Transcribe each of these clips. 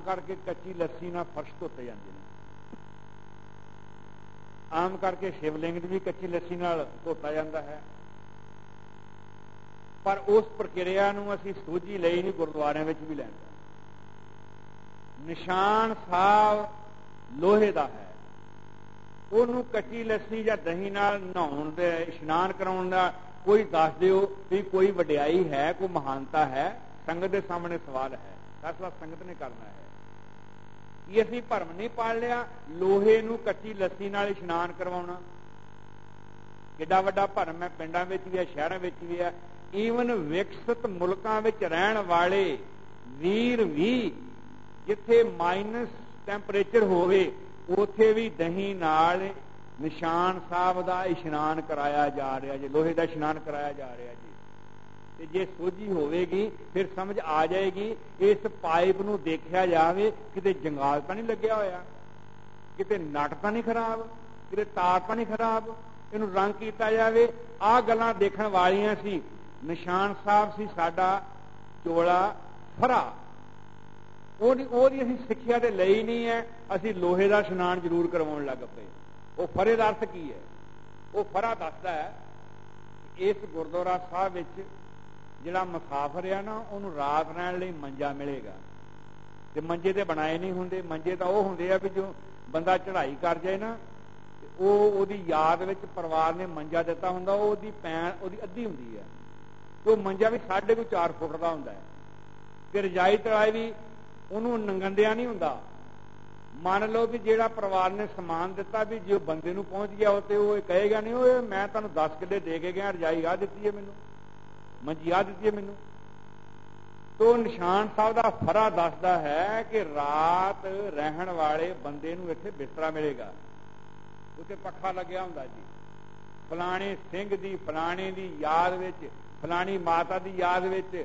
ਕਰਕੇ ਕੱਚੀ ਲੱਸੀ ਨਾਲ ਫਰਸ਼ ਧੋਤੇ ਜਾਂਦੇ ਨੇ। ਆਮ ਕਰਕੇ ਸ਼ਿਵਲਿੰਗ ਵੀ ਕੱਚੀ ਲੱਸੀ ਨਾਲ ਧੋਤਾ ਜਾਂਦਾ ਹੈ। ਪਰ ਉਸ ਪ੍ਰਕਿਰਿਆ ਨੂੰ ਅਸੀਂ ਸੋਝੀ ਲਈ ਨਹੀਂ ਗੁਰਦੁਆਰਿਆਂ ਵਿੱਚ ਵੀ ਲੈਂਦੇ। ਨਿਸ਼ਾਨ ਸਾਹਿਬ ਲੋਹੇ ਦਾ ਹੈ। ਉਹਨੂੰ ਕੱਚੀ ਲੱਸੀ ਜਾਂ ਦਹੀਂ ਨਾਲ ਨਹਾਉਣ ਦੇ, ਇਸ਼ਨਾਨ ਕਰਾਉਣ ਦਾ ਕੋਈ ਦੱਸ ਦਿਓ ਵੀ ਕੋਈ ਵਡਿਆਈ ਹੈ, ਕੋਈ ਮਹਾਨਤਾ ਹੈ। ਸੰਗਤ ਦੇ ਸਾਹਮਣੇ ਸਵਾਲ ਹੈ। ਫੈਸਲਾ ਸੰਗਤ ਨੇ ਕਰਨਾ ਹੈ। ਇਹ ਅਸੀਂ ਭਰਮ ਨਹੀਂ ਪਾਲ ਲਿਆ, ਲੋਹੇ ਨੂੰ ਕੱਚੀ ਲੱਸੀ ਨਾਲ ਇਸ਼ਨਾਨ ਕਰਵਾਉਣਾ। ਕਿੱਡਾ ਵੱਡਾ ਭਰਮ ਹੈ, ਪਿੰਡਾਂ ਵਿੱਚ ਵੀ ਹੈ, ਸ਼ਹਿਰਾਂ ਵਿੱਚ ਵੀ ਹੈ। ਈਵਨ ਵਿਕਸਿਤ ਮੁਲਕਾਂ ਵਿੱਚ ਰਹਿਣ ਵਾਲੇ ਵੀਰ ਵੀ ਜਿੱਥੇ ਮਾਈਨਸ ਟੈਂਪਰੇਚਰ ਹੋਵੇ, ਉਥੇ ਵੀ ਦਹੀਂ ਨਾਲ ਨਿਸ਼ਾਨ ਸਾਹਿਬ ਦਾ ਇਸ਼ਨਾਨ ਕਰਾਇਆ ਜਾ ਰਿਹਾ, ਜੀ ਲੋਹੇ ਦਾ ਇਸ਼ਨਾਨ ਕਰਾਇਆ ਜਾ ਰਿਹਾ ਜੀ। ਤੇ ਜੇ ਸੋਝੀ ਹੋਵੇਗੀ, ਫਿਰ ਸਮਝ ਆ ਜਾਏਗੀ, ਇਸ ਪਾਈਪ ਨੂੰ ਦੇਖਿਆ ਜਾਵੇ, ਕਿਤੇ ਜੰਗਾਲ ਤਾਂ ਨਹੀਂ ਲੱਗਿਆ ਹੋਇਆ? ਕਿਤੇ ਨਟ ਤਾਂ ਨਹੀਂ ਖਰਾਬ? ਕਿਤੇ ਤਾਰ ਤਾਂ ਨਹੀਂ ਖਰਾਬ? ਇਹਨੂੰ ਰੰਗ ਕੀਤਾ ਜਾਵੇ। ਆਹ ਗੱਲਾਂ ਦੇਖਣ ਵਾਲੀਆਂ ਸੀ। ਨਿਸ਼ਾਨ ਸਾਹਿਬ ਸੀ ਸਾਡਾ ਚੋਲਾ ਫਰਾ। ਉਹਦੀ ਉਹਦੀ ਅਸੀਂ ਸਿੱਖਿਆ ਤੇ ਲਈ ਨਹੀਂ ਹੈ। ਅਸੀਂ ਲੋਹੇ ਦਾ ਇਸ਼ਨਾਨ ਜ਼ਰੂਰ ਕਰਵਾਉਣ ਲੱਗ ਪਏ। ਉਹ ਫਰੇ ਦਾ ਅਰਥ ਕੀ ਹੈ? ਉਹ ਫਰਾ ਦੱਸਦਾ ਹੈ ਇਸ ਗੁਰਦੁਆਰਾ ਸਾਹਿਬ ਵਿੱਚ ਜਿਹੜਾ ਮੁਸਾਫਰ ਆ ਨਾ, ਉਹਨੂੰ ਰਾਤ ਰਹਿਣ ਲਈ ਮੰਜਾ ਮਿਲੇਗਾ। ਤੇ ਮੰਜੇ ਤੇ ਬਣਾਏ ਨਹੀਂ ਹੁੰਦੇ, ਮੰਜੇ ਤਾਂ ਉਹ ਹੁੰਦੇ ਆ ਵੀ ਜੋ ਬੰਦਾ ਚੜ੍ਹਾਈ ਕਰ ਜਾਏ ਨਾ ਉਹ ਉਹਦੀ ਯਾਦ ਵਿੱਚ ਪਰਿਵਾਰ ਨੇ ਮੰਜਾ ਦਿੱਤਾ ਹੁੰਦਾ, ਉਹ ਉਹਦੀ ਪੈਣ ਉਹਦੀ ਅੱਧੀ ਹੁੰਦੀ ਹੈ ਉਹ ਮੰਜਾ ਵੀ ਸਾਡੇ ਕੋਲ 4 ਫੁੱਟ ਦਾ ਹੁੰਦਾ ਹੈ। ਤੇ ਰਜਾਈ ਤਰਾਈ ਵੀ ਉਹਨੂੰ ਨੰਗੰਦਿਆ ਨਹੀਂ ਹੁੰਦਾ। ਮੰਨ ਲਓ ਵੀ ਜਿਹੜਾ ਪਰਿਵਾਰ ਨੇ ਸਮਾਨ ਦਿੱਤਾ ਵੀ ਜੇ ਬੰਦੇ ਨੂੰ ਪਹੁੰਚ ਗਿਆ, ਉਹ ਤੇ ਉਹ ਕਹੇਗਾ, ਨਹੀਂ ਓਏ, ਮੈਂ ਤੁਹਾਨੂੰ 10 ਕਿੱਲੇ ਦੇ ਕੇ ਗਿਆ, ਰਜਾਈ ਆ ਦਿੱਤੀ ਹੈ ਮੈਨੂੰ। ਮੰਜੀ ਆ ਦਿੱਤੀ ਹੈ ਮੈਨੂੰ। ਤੋ ਨਿਸ਼ਾਨ ਸਾਹਿਬ ਦਾ ਫਰਾ ਦੱਸਦਾ ਹੈ ਕਿ ਰਾਤ ਰਹਿਣ ਵਾਲੇ ਬੰਦੇ ਨੂੰ ਇੱਥੇ ਬਿਸਤਰਾ ਮਿਲੇਗਾ। ਉੱਤੇ ਪੱਖਾ ਲੱਗਿਆ ਹੁੰਦਾ ਜੀ। ਫਲਾਣੇ ਸਿੰਘ ਦੀ, ਫਲਾਣੇ ਦੀ ਯਾਦ ਵਿੱਚ, ਫਲਾਣੀ ਮਾਤਾ ਦੀ ਯਾਦ ਵਿੱਚ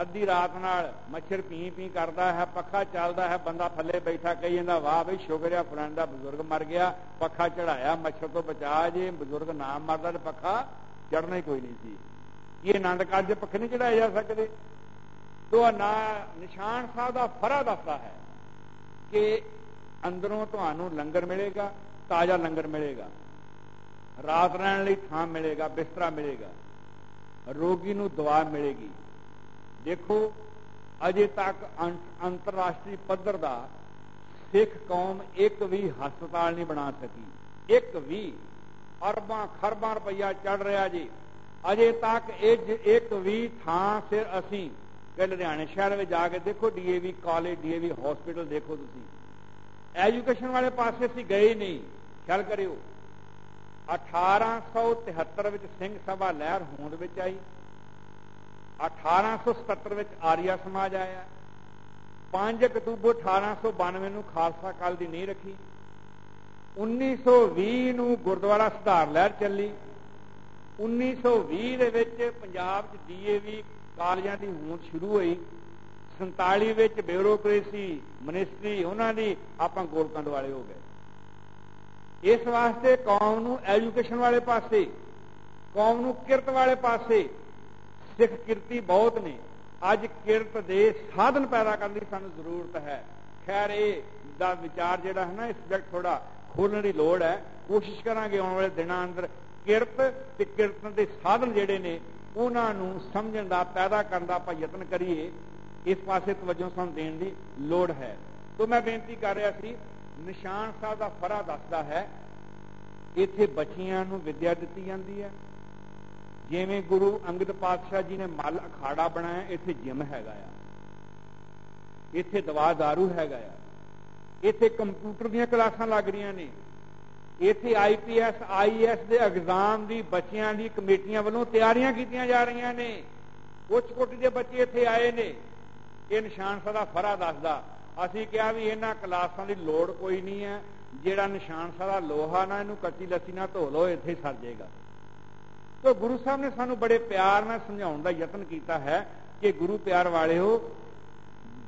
ਅੱਧੀ ਰਾਤ ਨਾਲ ਮੱਛਰ ਪੀ ਪੀ ਕਰਦਾ ਹੈ, ਪੱਖਾ ਚੱਲਦਾ ਹੈ, ਬੰਦਾ ਥੱਲੇ ਬੈਠਾ ਕਹੀ ਜਾਂਦਾ, ਵਾਹ ਬਈ, ਸ਼ੁਕਰ ਹੈ ਫਲਾਣ ਦਾ ਬਜ਼ੁਰਗ ਮਰ ਗਿਆ, ਪੱਖਾ ਚੜਾਇਆ ਮੱਛਰ ਤੋਂ ਬਚਾ ਜੇ, ਬਜ਼ੁਰਗ ਨਾ ਮਰਦਾ ਤੇ ਪੱਖਾ ਚੜਨਾ ਹੀ ਕੋਈ ਨਹੀਂ ਸੀ। ਇਹ ਆਨੰਦ ਕਾਰਜ ਦੇ ਪੱਖੇ ਨਹੀਂ ਚੜਾਏ ਜਾ ਸਕਦੇ। ਤੋ ਨਾ ਨਿਸ਼ਾਨ ਸਾਹਿਬ ਦਾ ਫਰਾ ਦੱਸਦਾ ਹੈ ਕਿ ਅੰਦਰੋਂ ਤੁਹਾਨੂੰ ਲੰਗਰ ਮਿਲੇਗਾ, ਤਾਜ਼ਾ ਲੰਗਰ ਮਿਲੇਗਾ। ਰਾਤ ਰਹਿਣ ਲਈ ਥਾਂ ਮਿਲੇਗਾ, ਬਿਸਤਰਾ ਮਿਲੇਗਾ। ਰੋਗੀ ਨੂੰ ਦਵਾ ਮਿਲੇਗੀ। ਦੇਖੋ, ਅਜੇ ਤੱਕ ਅੰਤਰਰਾਸ਼ਟਰੀ ਪੱਧਰ ਦਾ ਸਿੱਖ ਕੌਮ ਇੱਕ ਵੀ ਹਸਪਤਾਲ ਨਹੀਂ ਬਣਾ ਸਕੀ। ਇੱਕ ਵੀ ਅਰਬਾਂ ਖਰਬਾਂ ਰੁਪਈਆ ਚੜ ਰਿਹਾ ਜੀ। ਅਜੇ ਤੱਕ ਇਹ ਇੱਕ ਵੀ ਥਾਂ ਸਿਰ ਅਸੀਂ ਕਿ ਲੁਧਿਆਣੇ ਸ਼ਹਿਰ ਵਿੱਚ ਜਾ ਕੇ ਦੇਖੋ ਡੀਏਵੀ ਕਾਲਜ ਡੀਏਵੀ ਹਸਪੀਟਲ ਦੇਖੋ ਤੁਸੀਂ। ਐਜੂਕੇਸ਼ਨ ਵਾਲੇ ਪਾਸੇ ਅਸੀਂ ਗਏ ਨਹੀਂ। ਖਿਆਲ ਕਰਿਓ 1873 ਵਿੱਚ ਸਿੰਘ ਸਭਾ ਲਹਿਰ ਹੋਂਦ ਵਿੱਚ ਆਈ। 1877 ਵਿੱਚ ਆਰੀਆ ਸਮਾਜ ਆਇਆ। 5 ਅਕਤੂਬਰ 1892 ਨੂੰ ਖਾਲਸਾ ਕਾਲ ਦੀ ਨੀਂਹ ਰੱਖੀ। 1920 ਨੂੰ ਗੁਰਦੁਆਰਾ ਸੁਧਾਰ ਲਹਿਰ ਚੱਲੀ। 1920 ਦੇ ਵਿੱਚ ਪੰਜਾਬ 'ਚ ਡੀਏਵੀ ਕਾਲਜਾਂ ਦੀ ਹੋਂਦ ਸ਼ੁਰੂ ਹੋਈ। 47 ਵਿੱਚ ਬਿਊਰੋਕ੍ਰੇਸੀ ਮਿਨਿਸਟਰੀ, ਉਹਨਾਂ ਦੀ ਆਪਾਂ ਗੋਲਕੰਡ ਵਾਲੇ ਹੋ ਗਏ। ਇਸ ਵਾਸਤੇ ਕੌਮ ਨੂੰ ਐਜੂਕੇਸ਼ਨ ਵਾਲੇ ਪਾਸੇ, ਕੌਮ ਨੂੰ ਕਿਰਤ ਵਾਲੇ ਪਾਸੇ ਸਿੱਖ ਕਿਰਤੀ ਬਹੁਤ ਨੇ। ਅੱਜ ਕਿਰਤ ਦੇ ਸਾਧਨ ਪੈਦਾ ਕਰਨ ਦੀ ਸਾਨੂੰ ਜ਼ਰੂਰਤ ਹੈ। ਖੈਰ, ਇਹ ਦਾ ਵਿਚਾਰ ਜਿਹੜਾ ਹੈ ਨਾ, ਇਸ ਸਬਜੈਕਟ ਥੋੜਾ ਖੋਲਣ ਦੀ ਲੋੜ ਹੈ। ਕੋਸ਼ਿਸ਼ ਕਰਾਂਗੇ ਆਉਣ ਵਾਲੇ ਦਿਨਾਂ ਅੰਦਰ ਕਿਰਤ ਤੇ ਕਿਰਤਨ ਦੇ ਸਾਧਨ ਜਿਹੜੇ ਨੇ, ਉਹਨਾਂ ਨੂੰ ਸਮਝਣ ਦਾ, ਪੈਦਾ ਕਰਨ ਦਾ ਆਪਾਂ ਯਤਨ ਕਰੀਏ, ਇਸ ਪਾਸੇ ਤਵੱਜੋ ਸਾਨੂੰ ਦੇਣ ਦੀ ਲੋੜ ਹੈ। ਤੋਂ ਮੈਂ ਬੇਨਤੀ ਕਰ ਰਿਹਾ ਸੀ, ਨਿਸ਼ਾਨ ਸਾਹਿਬ ਦਾ ਫਰਾ ਦੱਸਦਾ ਹੈ, ਇੱਥੇ ਬੱਚੀਆਂ ਨੂੰ ਵਿਦਿਆ ਦਿੱਤੀ ਜਾਂਦੀ ਹੈ। ਜਿਵੇਂ ਗੁਰੂ ਅੰਗਦ ਪਾਤਸ਼ਾਹ ਜੀ ਨੇ ਮਲ ਅਖਾੜਾ ਬਣਾਇਆ, ਇੱਥੇ ਜਿਮ ਹੈਗਾ ਆ। ਇੱਥੇ ਦਵਾ दारू ਹੈਗਾ ਆ। ਇੱਥੇ ਕੰਪਿਊਟਰ ਦੀਆਂ ਕਲਾਸਾਂ ਲੱਗ ਰਹੀਆਂ ਨੇ। ਇੱਥੇ ਆਈਪੀਐਸ ਆਈਐਸ ਦੇ ਐਗਜ਼ਾਮ ਦੀ ਬੱਚਿਆਂ ਦੀ ਕਮੇਟੀਆਂ ਵੱਲੋਂ ਤਿਆਰੀਆਂ ਕੀਤੀਆਂ ਜਾ ਰਹੀਆਂ ਨੇ। ਉੱਚ ਕੋਟੀ ਦੇ ਬੱਚੇ ਇੱਥੇ ਆਏ ਨੇ। ਇਹ ਨਿਸ਼ਾਨ ਸਦਾ ਫਰਾ ਦੱਸਦਾ। ਅਸੀਂ ਕਿਹਾ ਵੀ ਇਹਨਾਂ ਕਲਾਸਾਂ ਦੀ ਲੋੜ ਕੋਈ ਨਹੀਂ ਹੈ। ਜਿਹੜਾ ਨਿਸ਼ਾਨ ਸਦਾ ਲੋਹਾ ਨਾ, ਇਹਨੂੰ ਕੱਚੀ ਲੱਸੀ ਨਾਲ ਧੋ ਲਓ, ਇੱਥੇ ਸਰ ਜਾਏਗਾ। ਤੋ ਗੁਰੂ ਸਾਹਿਬ ਨੇ ਸਾਨੂੰ ਬੜੇ ਪਿਆਰ ਨਾਲ ਸਮਝਾਉਣ ਦਾ ਯਤਨ ਕੀਤਾ ਹੈ ਕਿ ਗੁਰੂ ਪਿਆਰ ਵਾਲਿਓ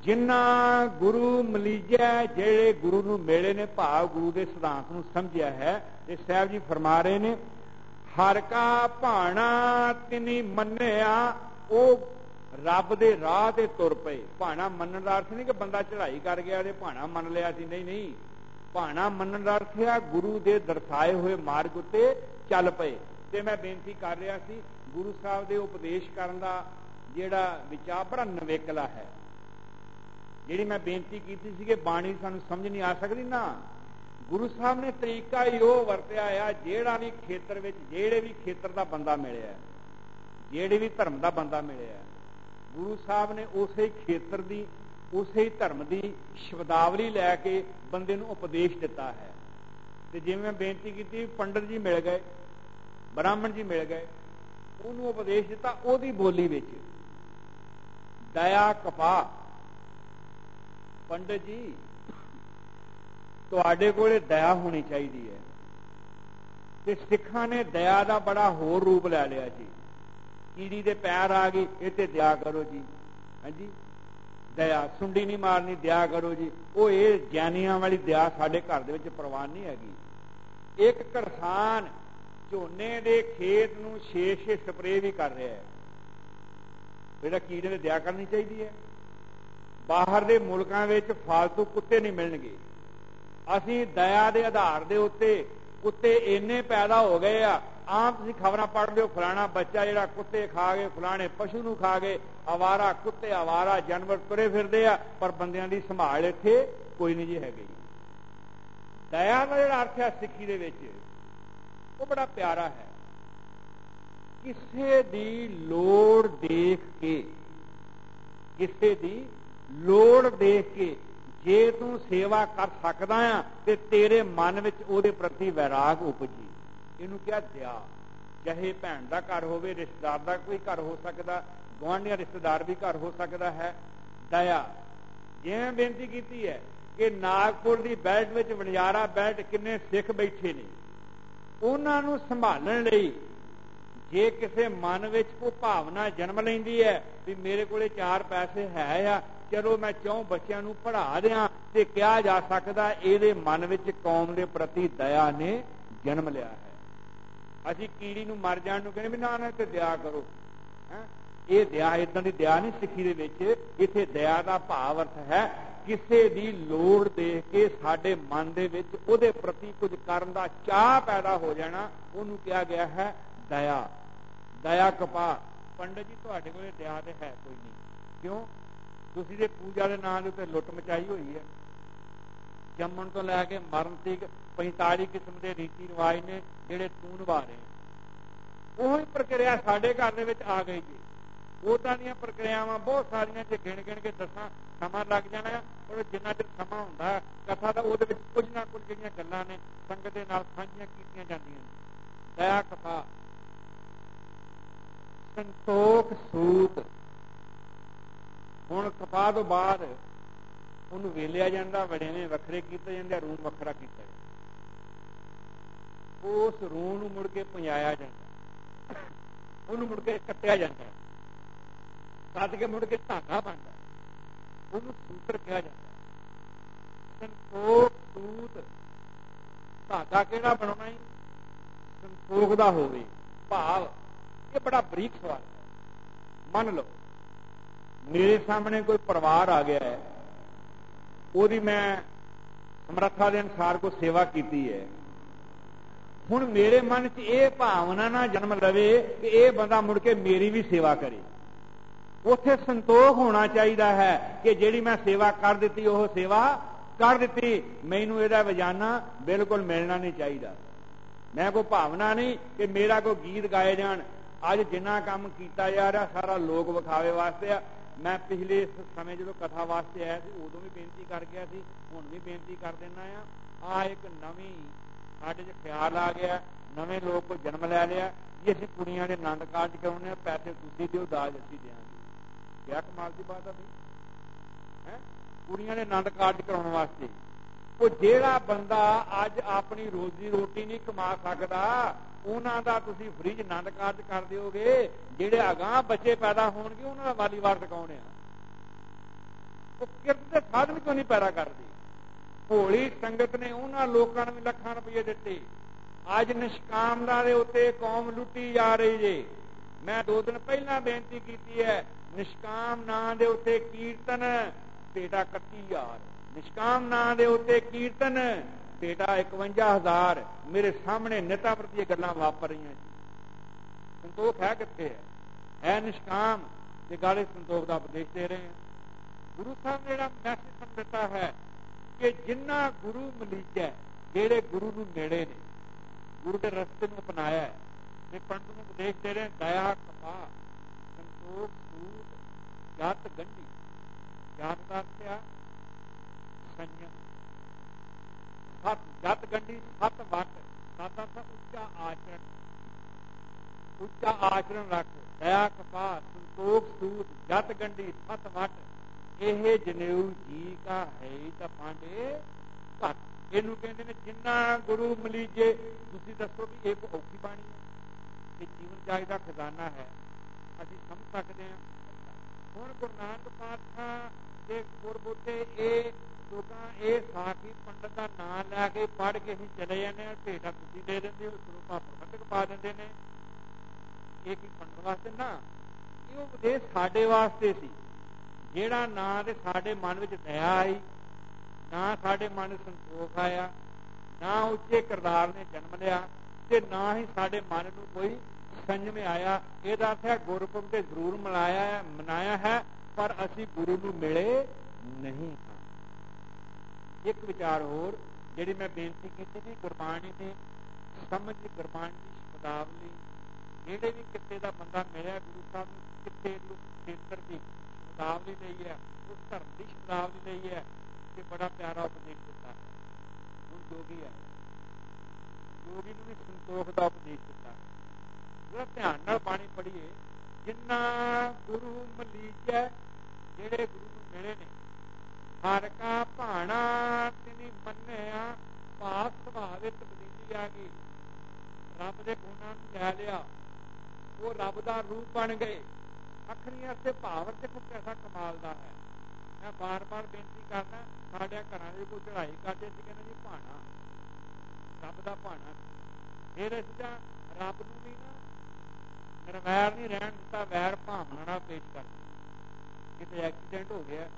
ਜਿਨ੍ਹਾਂ ਗੁਰੂ ਮਲੀਜੈ ਜਿਹੜੇ ਗੁਰੂ ਨੂੰ ਮੇਲੇ ਨੇ, ਭਾਵ ਗੁਰੂ ਦੇ ਸਿਧਾਂਤ ਨੂੰ ਸਮਝਿਆ ਹੈ ਇਹ ਸਾਹਿਬ ਜੀ ਫਰਮਾ ਰਹੇ ਨੇ, ਹਰ ਕਾ ਭਾਣਾ ਤਿਨੀ ਮੰਨਿਆ, ਉਹ ਰੱਬ ਦੇ ਰਾਹ ਤੇ ਤੁਰ ਪਏ। ਭਾਣਾ ਮੰਨਣ ਦਾ ਅਰਥ ਨਹੀਂ ਕਿ ਬੰਦਾ ਚੜ੍ਹਾਈ ਕਰ ਗਿਆ ਤੇ ਭਾਣਾ ਮੰਨ ਲਿਆ ਸੀ, ਨਹੀਂ ਨਹੀਂ। ਭਾਣਾ ਮੰਨਣ ਦਾ ਅਰਥ ਹੈ ਗੁਰੂ ਦੇ ਦਰਸਾਏ ਹੋਏ ਮਾਰਗ ਉੱਤੇ ਚੱਲ ਪਏ। ਤੇ ਮੈਂ ਬੇਨਤੀ ਕਰ ਰਿਹਾ ਸੀ, ਗੁਰੂ ਸਾਹਿਬ ਦੇ ਉਪਦੇਸ਼ ਕਰਨ ਦਾ ਜਿਹੜਾ ਵਿਚਾਰ ਬੜਾ ਨਵੇਕਲਾ ਹੈ। ਜਿਹੜੀ ਮੈਂ ਬੇਨਤੀ ਕੀਤੀ ਸੀ ਕਿ ਬਾਣੀ ਸਾਨੂੰ ਸਮਝ ਨਹੀਂ ਆ ਸਕਦੀ ਨਾ। ਗੁਰੂ ਸਾਹਿਬ ਨੇ ਤਰੀਕਾ ਇਹੋ ਵਰਤਿਆ ਆ, ਜਿਹੜਾ ਵੀ ਖੇਤਰ ਵਿੱਚ, ਜਿਹੜੇ ਵੀ ਖੇਤਰ ਦਾ ਬੰਦਾ ਮਿਲਿਆ, ਜਿਹੜੇ ਵੀ ਧਰਮ ਦਾ ਬੰਦਾ ਮਿਲਿਆ, ਗੁਰੂ ਸਾਹਿਬ ਨੇ ਉਸੇ ਖੇਤਰ ਦੀ, ਉਸੇ ਧਰਮ ਦੀ ਸ਼ਬਦਾਵਲੀ ਲੈ ਕੇ ਬੰਦੇ ਨੂੰ ਉਪਦੇਸ਼ ਦਿੱਤਾ ਹੈ। ਤੇ ਜਿਵੇਂ ਮੈਂ ਬੇਨਤੀ ਕੀਤੀ, ਪੰਡਤ ਜੀ ਮਿਲ ਗਏ, ਬ੍ਰਾਹਮਣ ਜੀ ਮਿਲ ਗਏ, ਉਹਨੂੰ ਉਪਦੇਸ਼ ਦਿੱਤਾ ਉਹਦੀ ਬੋਲੀ ਵਿੱਚ, ਦਇਆ ਕਪਾਹ। ਪੰਡਤ ਜੀ, ਤੁਹਾਡੇ ਕੋਲੇ ਦਇਆ ਹੋਣੀ ਚਾਹੀਦੀ ਹੈ। ਤੇ ਸਿੱਖਾਂ ਨੇ ਦਇਆ ਦਾ ਬੜਾ ਹੋਰ ਰੂਪ ਲੈ ਲਿਆ ਜੀ। ਕੀੜੀ ਦੇ ਪੈਰ ਆ ਗਈ ਇਹ ਤੇ ਦਇਆ ਕਰੋ ਜੀ। ਹਾਂਜੀ? ਦਇਆ, ਸੁੰਡੀ ਨਹੀਂ ਮਾਰਨੀ ਦਇਆ ਕਰੋ ਜੀ। ਉਹ ਇਹ ਗਿਆਨੀਆਂ ਵਾਲੀ ਦਇਆ ਸਾਡੇ ਘਰ ਦੇ ਵਿੱਚ ਪ੍ਰਵਾਨ ਨਹੀਂ ਹੈਗੀ। ਇੱਕ ਕਿਸਾਨ ਝੋਨੇ ਦੇ ਖੇਤ ਨੂੰ 6-6 ਸਪਰੇਅ ਵੀ ਕਰ ਰਿਹਾ ਹੈ। ਜਿਹੜਾ ਕੀੜੇ ਨੇ ਦਇਆ ਕਰਨੀ ਚਾਹੀਦੀ ਹੈ। ਬਾਹਰ ਦੇ ਮੁਲਕਾਂ ਵਿੱਚ ਫालतू ਕੁੱਤੇ ਨਹੀਂ ਮਿਲਣਗੇ। ਅਸੀਂ ਦਇਆ ਦੇ ਆਧਾਰ ਦੇ ਉੱਤੇ ਕੁੱਤੇ ਇੰਨੇ ਪੈਦਾ ਹੋ ਗਏ ਆ, ਆਮ ਤੁਸੀਂ ਖਬਰਾਂ ਪੜ੍ਹਦੇ ਹੋ, ਫਲਾਣਾ ਬੱਚਾ ਜਿਹੜਾ ਕੁੱਤੇ ਖਾ ਗਏ ਫਲਾਣੇ ਪਸ਼ੂ ਨੂੰ ਖਾ ਗਏ ਆਵਾਰਾ ਕੁੱਤੇ, ਆਵਾਰਾ ਜਾਨਵਰ ਤੁਰੇ ਫਿਰਦੇ ਆ, ਪਰ ਬੰਦਿਆਂ ਦੀ ਸੰਭਾਲ ਇੱਥੇ ਕੋਈ ਨਹੀਂ ਜੀ ਹੈਗੀ। ਦਇਆ ਦਾ ਜਿਹੜਾ ਅਰਥ ਹੈ ਸਿੱਖੀ ਦੇ ਵਿੱਚ, ਉਹ ਬੜਾ ਪਿਆਰਾ ਹੈ। ਕਿਸੇ ਦੀ ਲੋੜ ਦੇਖ ਕੇ, ਕਿਸੇ ਦੀ ਲੋੜ ਦੇਖ ਕੇ ਜੇ ਤੂੰ ਸੇਵਾ ਕਰ ਸਕਦਾ ਆ, ਤੇ ਤੇਰੇ ਮਨ ਵਿੱਚ ਉਹਦੇ ਪ੍ਰਤੀ ਵੈਰਾਗ ਉਪਜੀ। ਇਹਨੂੰ ਕਿਹਾ ਦਿਆ। ਚਾਹੇ ਭੈਣ ਦਾ ਘਰ ਹੋਵੇ, ਰਿਸ਼ਤੇਦਾਰ ਦਾ ਕੋਈ ਘਰ ਹੋ ਸਕਦਾ ਗਵਾਂਢੀਆਂ ਰਿਸ਼ਤੇਦਾਰ ਵੀ ਘਰ ਹੋ ਸਕਦਾ ਹੈ। ਦਇਆ। ਜਿਵੇਂ ਬੇਨਤੀ ਕੀਤੀ ਹੈ ਕਿ ਨਾਗਪੁਰ ਦੀ ਬੈਲਟ ਵਿੱਚ ਵਣਜਾਰਾ ਬੈਲਟ ਕਿੰਨੇ ਸਿੱਖ ਬੈਠੇ ਨੇ। ਉਹਨਾਂ ਨੂੰ ਸੰਭਾਲਣ ਲਈ ਜੇ ਕਿਸੇ ਮਨ ਵਿੱਚ ਕੋਈ ਭਾਵਨਾ ਜਨਮ ਲੈਂਦੀ ਹੈ ਵੀ ਮੇਰੇ ਕੋਲੇ ਚਾਰ ਪੈਸੇ ਹੈ ਆ ਚਲੋ ਮੈਂ ਚੌਂ ਬੱਚਿਆਂ ਨੂੰ ਪੜ੍ਹਾ ਦਿਆਂ ਤੇ ਕਿਹਾ ਜਾ ਸਕਦਾ ਇਹਦੇ ਮਨ ਵਿੱਚ ਕੌਮ ਦੇ ਪ੍ਰਤੀ ਦਇਆ ਨੇ ਜਨਮ ਲਿਆ ਹੈ। ਅਸੀਂ ਕੀੜੀ ਨੂੰ ਮਰ ਜਾਣ ਨੂੰ ਕਹਿੰਦੇ ਵੀ ਨਾ ਨਾ ਤੇ ਦਇਆ ਕਰੋ। ਹੈ? ਇਹ ਦਇਆ ਇਦਾਂ ਦੀ ਦਇਆ ਨਹੀਂ ਸਿੱਖੀ ਦੇ ਵਿੱਚ। ਇੱਥੇ ਦਇਆ ਦਾ ਭਾਵ ਅਰਥ ਹੈ ਕਿਸੇ ਦੀ ਲੋੜ ਦੇਖ ਕੇ ਸਾਡੇ ਮਨ ਦੇ ਵਿੱਚ ਉਹਦੇ ਪ੍ਰਤੀ ਕੁਝ ਕਰਨ ਦਾ ਚਾਹ ਪੈਦਾ ਹੋ ਜਾਣਾ, ਉਹਨੂੰ ਕਿਹਾ ਗਿਆ ਹੈ ਦਇਆ। ਦਇਆ ਕਪਾ ਪੰਡਤ ਜੀ, ਤੁਹਾਡੇ ਕੋਲੇ ਦਇਆ ਤੇ ਹੈ ਕੋਈ ਨਹੀਂ। ਕਿਉਂ? ਤੁਸੀਂ ਦੇ ਪੂਜਾ ਦੇ ਨਾਂ ਦੇ ਉੱਤੇ ਲੁੱਟ ਮਚਾਈ ਹੋਈ ਹੈ। ਜੰਮਣ ਤੋਂ ਲੈ ਕੇ ਮਰਨ ਤੱਕ 45 ਕਿਸਮ ਦੇ ਰੀਤੀ ਰਿਵਾਜ ਨੇ ਜਿਹੜੇ ਤੂੰ ਨਿਭਾ ਰਹੇ ਉਹੀ ਪ੍ਰਕਿਰਿਆ ਸਾਡੇ ਘਰ ਦੇ ਵਿੱਚ ਆ ਗਈ ਜੀ। ਉਦਾਂ ਦੀਆਂ ਪ੍ਰਕਿਰਿਆਵਾਂ ਬਹੁਤ ਸਾਰੀਆਂ ਜੇ ਗਿਣ ਗਿਣ ਕੇ ਦੱਸਾਂ, ਸਮਾਂ ਲੱਗ ਜਾਣਾ ਹੈ ਪਰ ਜਿੰਨਾ ਚਿਰ ਸਮਾਂ ਹੁੰਦਾ, ਕਥਾ ਦਾ ਉਹਦੇ ਵਿੱਚ ਕੁਝ ਨਾ ਕੁਝ ਜਿਹੜੀਆਂ ਗੱਲਾਂ ਨੇ ਸੰਗਤ ਦੇ ਨਾਲ ਸਾਂਝੀਆਂ ਕੀਤੀਆਂ ਜਾਂਦੀਆਂ ਨੇ। ਦਇਆ ਕਥਾ, ਸੰਤੋਖ ਸੂਤ ਹੁਣ ਕਪਾਹ ਤੋਂ ਬਾਅਦ ਉਹਨੂੰ ਵੇਲਿਆ ਜਾਂਦਾ ਵੜੇਵੇਂ ਵੱਖਰੇ ਕੀਤੇ ਜਾਂਦੇ ਰੂਹ ਵੱਖਰਾ ਕੀਤਾ ਜਾਂਦਾ। ਉਸ ਰੂਹ ਨੂੰ ਮੁੜ ਕੇ ਪੁੰਜਾਇਆ ਜਾਂਦਾ। ਉਹਨੂੰ ਮੁੜ ਕੇ ਕੱਟਿਆ ਜਾਂਦਾ। ਕੱਟ ਕੇ ਮੁੜ ਕੇ ਧਾਗਾ ਬਣਦਾ। ਉਹਨੂੰ ਸੂਤਰ ਕਿਹਾ ਜਾਂਦਾ। ਸੰਤੋਖ ਸੂਤ, ਧਾਗਾ ਕਿਹੜਾ ਬਣਾਉਣਾ ਹੈ ਸੰਤੋਖ ਦਾ ਹੋਵੇ। ਭਾਵ, ਇਹ ਬੜਾ ਬਰੀਕ ਸਵਾਲ ਹੈ। ਮੰਨ ਲਓ ਮੇਰੇ ਸਾਹਮਣੇ ਕੋਈ ਪਰਿਵਾਰ ਆ ਗਿਆ ਹੈ, ਉਹਦੀ ਮੈਂ ਸਮਰੱਥਾ ਦੇ ਅਨਸਾਰ ਕੋ ਸੇਵਾ ਕੀਤੀ ਹੈ। ਹੁਣ ਮੇਰੇ ਮਨ 'ਚ ਇਹ ਭਾਵਨਾ ਨਾ ਜਨਮ ਲਵੇ ਕਿ ਇਹ ਬੰਦਾ ਮੁੜ ਕੇ ਮੇਰੀ ਵੀ ਸੇਵਾ ਕਰੇ। ਉੱਥੇ ਸੰਤੋਖ ਹੋਣਾ ਚਾਹੀਦਾ ਹੈ ਕਿ ਜਿਹੜੀ ਮੈਂ ਸੇਵਾ ਕਰ ਦਿੱਤੀ, ਉਹ ਸੇਵਾ ਕਰ ਦਿੱਤੀ, ਮੈਨੂੰ ਇਹਦਾ ਵਜਾਨਾ ਬਿਲਕੁਲ ਮਿਲਣਾ ਨਹੀਂ ਚਾਹੀਦਾ। ਮੈਂ ਕੋਈ ਭਾਵਨਾ ਨਹੀਂ ਕਿ ਮੇਰਾ ਕੋਈ ਗੀਤ ਗਾਏ ਜਾਣ। ਅੱਜ ਜਿੰਨਾ ਕੰਮ ਕੀਤਾ ਜਾ ਰਿਹਾ ਸਾਰਾ ਲੋਕ ਵਿਖਾਵੇ ਵਾਸਤੇ ਆ। ਮੈਂ ਪਿਛਲੇ ਸਮੇਂ ਜਦੋਂ ਕਥਾ ਵਾਸਤੇ ਆਇਆ ਸੀ, ਉਦੋਂ ਵੀ ਬੇਨਤੀ ਕਰ ਗਿਆ ਸੀ, ਹੁਣ ਵੀ ਬੇਨਤੀ ਕਰ ਦਿੰਦਾ ਆ ਆ ਇੱਕ ਨਵੀਂ ਸਾਡੇ 'ਚ ਖਿਆਲ ਆ ਗਿਆ, ਨਵੇਂ ਲੋਕ ਕੋ ਜਨਮ ਲੈ ਲਿਆ ਜੇ ਅਸੀਂ ਕੁੜੀਆਂ ਦੇ ਆਨੰਦ ਕਾਰਜ ਕਰਾਉਣੇ ਆ ਪੈਸੇ ਤੁਸੀਂ ਦਿਓ ਦਾਜ ਅਸੀਂ ਦੇਵਾਂਗੇ ਕਿਆ ਕਮਾਲ ਦੀ ਬਾਤ ਆ ਬਈ। ਹੈ? ਕੁੜੀਆਂ ਦੇ ਆਨੰਦ ਕਾਰਜ ਕਰਾਉਣ ਵਾਸਤੇ। ਉਹ ਜਿਹੜਾ ਬੰਦਾ ਅੱਜ ਆਪਣੀ ਰੋਜ਼ੀ ਰੋਟੀ ਨਹੀਂ ਕਮਾ ਸਕਦਾ ਉਹਨਾਂ ਦਾ ਤੁਸੀਂ ਫ੍ਰਿਜ ਆਨੰਦ ਕਾਰਜ ਕਰ ਦਿਓਗੇ, ਜਿਹੜੇ ਅਗਾਹ ਬੱਚੇ ਪੈਦਾ ਹੋਣਗੇ, ਉਹਨਾਂ ਦਾ ਵਾਲੀ ਵਾਰ ਕੌਣ ਆ? ਉਹ ਕਿਰਤ ਦੇ ਸਾਧਨ ਕਿਉਂ ਨਹੀਂ ਪੈਦਾ ਕਰਦੇ? ਹੋਲੀ ਸੰਗਤ ਨੇ ਉਹਨਾਂ ਲੋਕਾਂ ਨੂੰ ਲੱਖਾਂ ਰੁਪਏ ਦਿੱਤੇ। ਅੱਜ ਨਿਸ਼ਕਾਮਤਾ ਦੇ ਉੱਤੇ ਕੌਮ ਲੁੱਟੀ ਜਾ ਰਹੀ ਜੇ ਮੈਂ ਦੋ ਦਿਨ ਪਹਿਲਾਂ ਬੇਨਤੀ ਕੀਤੀ ਹੈ ਨਿਸ਼ਕਾਮ ਨਾਂ ਦੇ ਉੱਤੇ ਕੀਰਤਨ, ਬੇਟਾ 31000 ਨਿਸ਼ਕਾਮ ਨਾਂ ਦੇ ਉੱਤੇ ਕੀਰਤਨ ਬੇਟਾ 51000 ਮੇਰੇ ਸਾਹਮਣੇ ਨਿਤਾ ਪ੍ਰਤੀ ਇਹ ਗੱਲਾਂ ਵਾਪਰ ਰਹੀਆਂ ਜੀ। ਸੰਤੋਖ ਹੈ ਕਿੱਥੇ ਹੈ? ਹੈ ਨਿਸ਼ਕਾਮ ਤੇ ਗਾਲੇ ਸੰਤੋਖ ਦਾ ਉਪਦੇਸ਼ ਦੇ ਰਹੇ ਹਾਂ। ਗੁਰੂ ਸਾਹਿਬ ਨੇ ਜਿਹੜਾ ਮੈਸੇਜ ਸਾਨੂੰ ਦਿੱਤਾ ਹੈ ਕਿ ਜਿੰਨਾ ਗੁਰੂ ਮਲੀਜੈ ਜਿਹੜੇ ਗੁਰੂ ਨੂੰ ਨੇੜੇ ਨੇ, ਗੁਰੂ ਦੇ ਰਸਤੇ ਨੂੰ ਅਪਣਾਇਆ ਹੈ ਤੇ ਪੰਡਤ ਨੂੰ ਉਪਦੇਸ਼ ਦੇ ਰਹੇ ਦਇਆ ਕਪਾ ਸੰਤੋਖ, ਸੂਤ, ਜਤ, ਗੰਢੀ ਜਤ ਦਾ ਅਰਥ ਸੰਯਮ। ਸਤ ਜਤ ਗੰਢੀ, ਸਤ ਵਟ, ਸਾਤਾ ਸਾ ਉੱਚਾ ਆਚਰਣ ਉੱਚਾ ਆਚਰਣ ਰੱਖ, ਦਇਆ ਕਪਾ ਸੰਤੋਖ, ਸੂਤ ਜਤ ਗੰਢੀ, ਸਤ ਵਟ। ਇਹ ਜਨੇਊ ਜੀ ਕਾ ਹੈ ਤਾਂ ਪਾਂਡੇ ਘਟ। ਇਹਨੂੰ ਕਹਿੰਦੇ ਨੇ ਜਿੰਨਾ ਗੁਰੂ ਮਲੀਜੇ, ਤੁਸੀਂ ਦੱਸੋ ਵੀ ਇਹ ਔਖੀ ਬਾਣੀ ਹੈ? ਇਹ ਜੀਵਨ ਜਾਗ ਦਾ ਖਜ਼ਾਨਾ ਹੈ। ਅਸੀਂ ਸਮਝ ਸਕਦੇ ਹਾਂ। ਹੁਣ ਗੁਰੂ ਨਾਨਕ ਪਾਤਸ਼ਾਹ ਦੇ ਗੁਰਬੁੱਤੇ ਇਹ ਲੋਕਾਂ ਇਹ ਸਾਖੀ ਪੰਡਤ ਦਾ ਨਾਮ ਲੈ ਕੇ ਪੜ੍ਹ ਕੇ ਅਸੀਂ ਚਲੇ ਜਾਂਦੇ ਆ ਭੇਟਾ ਤੁਸੀਂ ਦੇ ਦਿੰਦੇ ਹੋ ਸਰੂਪਾ ਪ੍ਰਬੰਧਕ ਪਾ ਦਿੰਦੇ ਨੇ। ਇਹ ਕੀ ਪੰਡਤ ਵਾਸਤੇ ਨਾ? ਇਹ ਉਪਦੇਸ਼ ਸਾਡੇ ਵਾਸਤੇ ਸੀ। ਜਿਹੜਾ ਨਾ ਤੇ ਸਾਡੇ ਮਨ ਵਿੱਚ ਦਇਆ ਆਈ, ਨਾ ਸਾਡੇ ਮਨ ਵਿੱਚ ਸੰਤੋਖ ਆਇਆ, ਨਾ ਉੱਚੇ ਕਿਰਦਾਰ ਨੇ ਜਨਮ ਲਿਆ ਤੇ ਨਾ ਹੀ ਸਾਡੇ ਮਨ ਨੂੰ ਕੋਈ ਸੰਜਮ ਆਇਆ। ਇਹਦਾ ਅਰਥ ਹੈ ਗੁਰਪੁਰਬ ਤੇ ਜ਼ਰੂਰ ਮਨਾਇਆ ਹੈ ਮਨਾਇਆ ਹੈ, ਪਰ ਅਸੀਂ ਗੁਰੂ ਨੂੰ ਮਿਲੇ ਨਹੀਂ। ਇੱਕ ਵਿਚਾਰ ਹੋਰ, ਜਿਹੜੀ ਮੈਂ ਬੇਨਤੀ ਕੀਤੀ ਸੀ ਗੁਰਬਾਣੀ ਦੇ ਸਮਝ ਗੁਰਬਾਣੀ ਦੀ ਸ਼ਬਦਾਵਲੀ, ਜਿਹੜੇ ਵੀ ਕਿੱਤੇ ਦਾ ਬੰਦਾ ਮਿਲਿਆ ਗੁਰੂ ਸਾਹਿਬ ਨੂੰ, ਕਿੱਤੇ ਨੂੰ ਖੇਤਰ ਦੀ ਸ਼ਬਦਾਵਲੀ ਲਈ ਹੈ, ਉਸ ਧਰਮ ਦੀ ਸ਼ਬਦਾਵਲੀ ਲਈ ਹੈ, ਤੇ ਬੜਾ ਪਿਆਰਾ ਉਪਦੇਸ਼ ਦਿੱਤਾ। ਹੈ ਹੁਣ ਜੋਗੀ ਹੈ। ਜੋਗੀ ਨੂੰ ਵੀ ਸੰਤੋਖ ਦਾ ਉਪਦੇਸ਼ ਦਿੱਤਾ। ਹੈ ਜਿਹੜਾ ਧਿਆਨ ਨਾਲ ਬਾਣੀ ਪੜ੍ਹੀਏ, ਜਿੰਨਾ ਗੁਰੂ ਮਲੀਜੈ, ਜਿਹੜੇ ਗੁਰੂ ਨੂੰ ਮਿਲੇ ਨੇ ਹਰ ਕਾ ਭਾਣਾ ਤਿਨੀ ਮੰਨਿਆ, ਭਾਵ ਸੁਭਾਅ ਵਿੱਚ ਤਬਦੀਲੀ ਆ ਗਈ। ਰੱਬ ਦੇ ਗੁਣਾਂ ਨੂੰ ਲੈ ਲਿਆ। ਉਹ ਰੱਬ ਦਾ ਰੂਪ ਬਣ ਗਏ। ਅੱਖਰੀਆਂ ਤੇ ਭਾਵ ਤੇ ਕੁਝ ਕਮਾਲ ਦਾ ਹੈ। ਮੈਂ ਬਾਰ-ਬਾਰ ਬੇਨਤੀ ਕਰਦਾ, ਸਾਡੇ ਘਰਾਂ ਦੇ ਕੋਈ ਚੜਾਈ ਕਰਦੇ ਸੀ, ਕਹਿੰਦੇ ਜੀ ਭਾਣਾ। ਰੱਬ ਦਾ ਭਾਣਾ ਫਿਰ ਅਸੀਂ ਤਾਂ ਰੱਬ ਨੂੰ ਵੀ ਨਾ ਨਿਰਵੈਰ ਨਹੀਂ ਰਹਿਣ ਦਿੱਤਾ, ਵੈਰ ਭਾਵਨਾ ਨਾਲ ਪੇਸ਼ ਕਰ ਕਿਤੇ ਐਕਸੀਡੈਂਟ ਹੋ ਗਿਆ।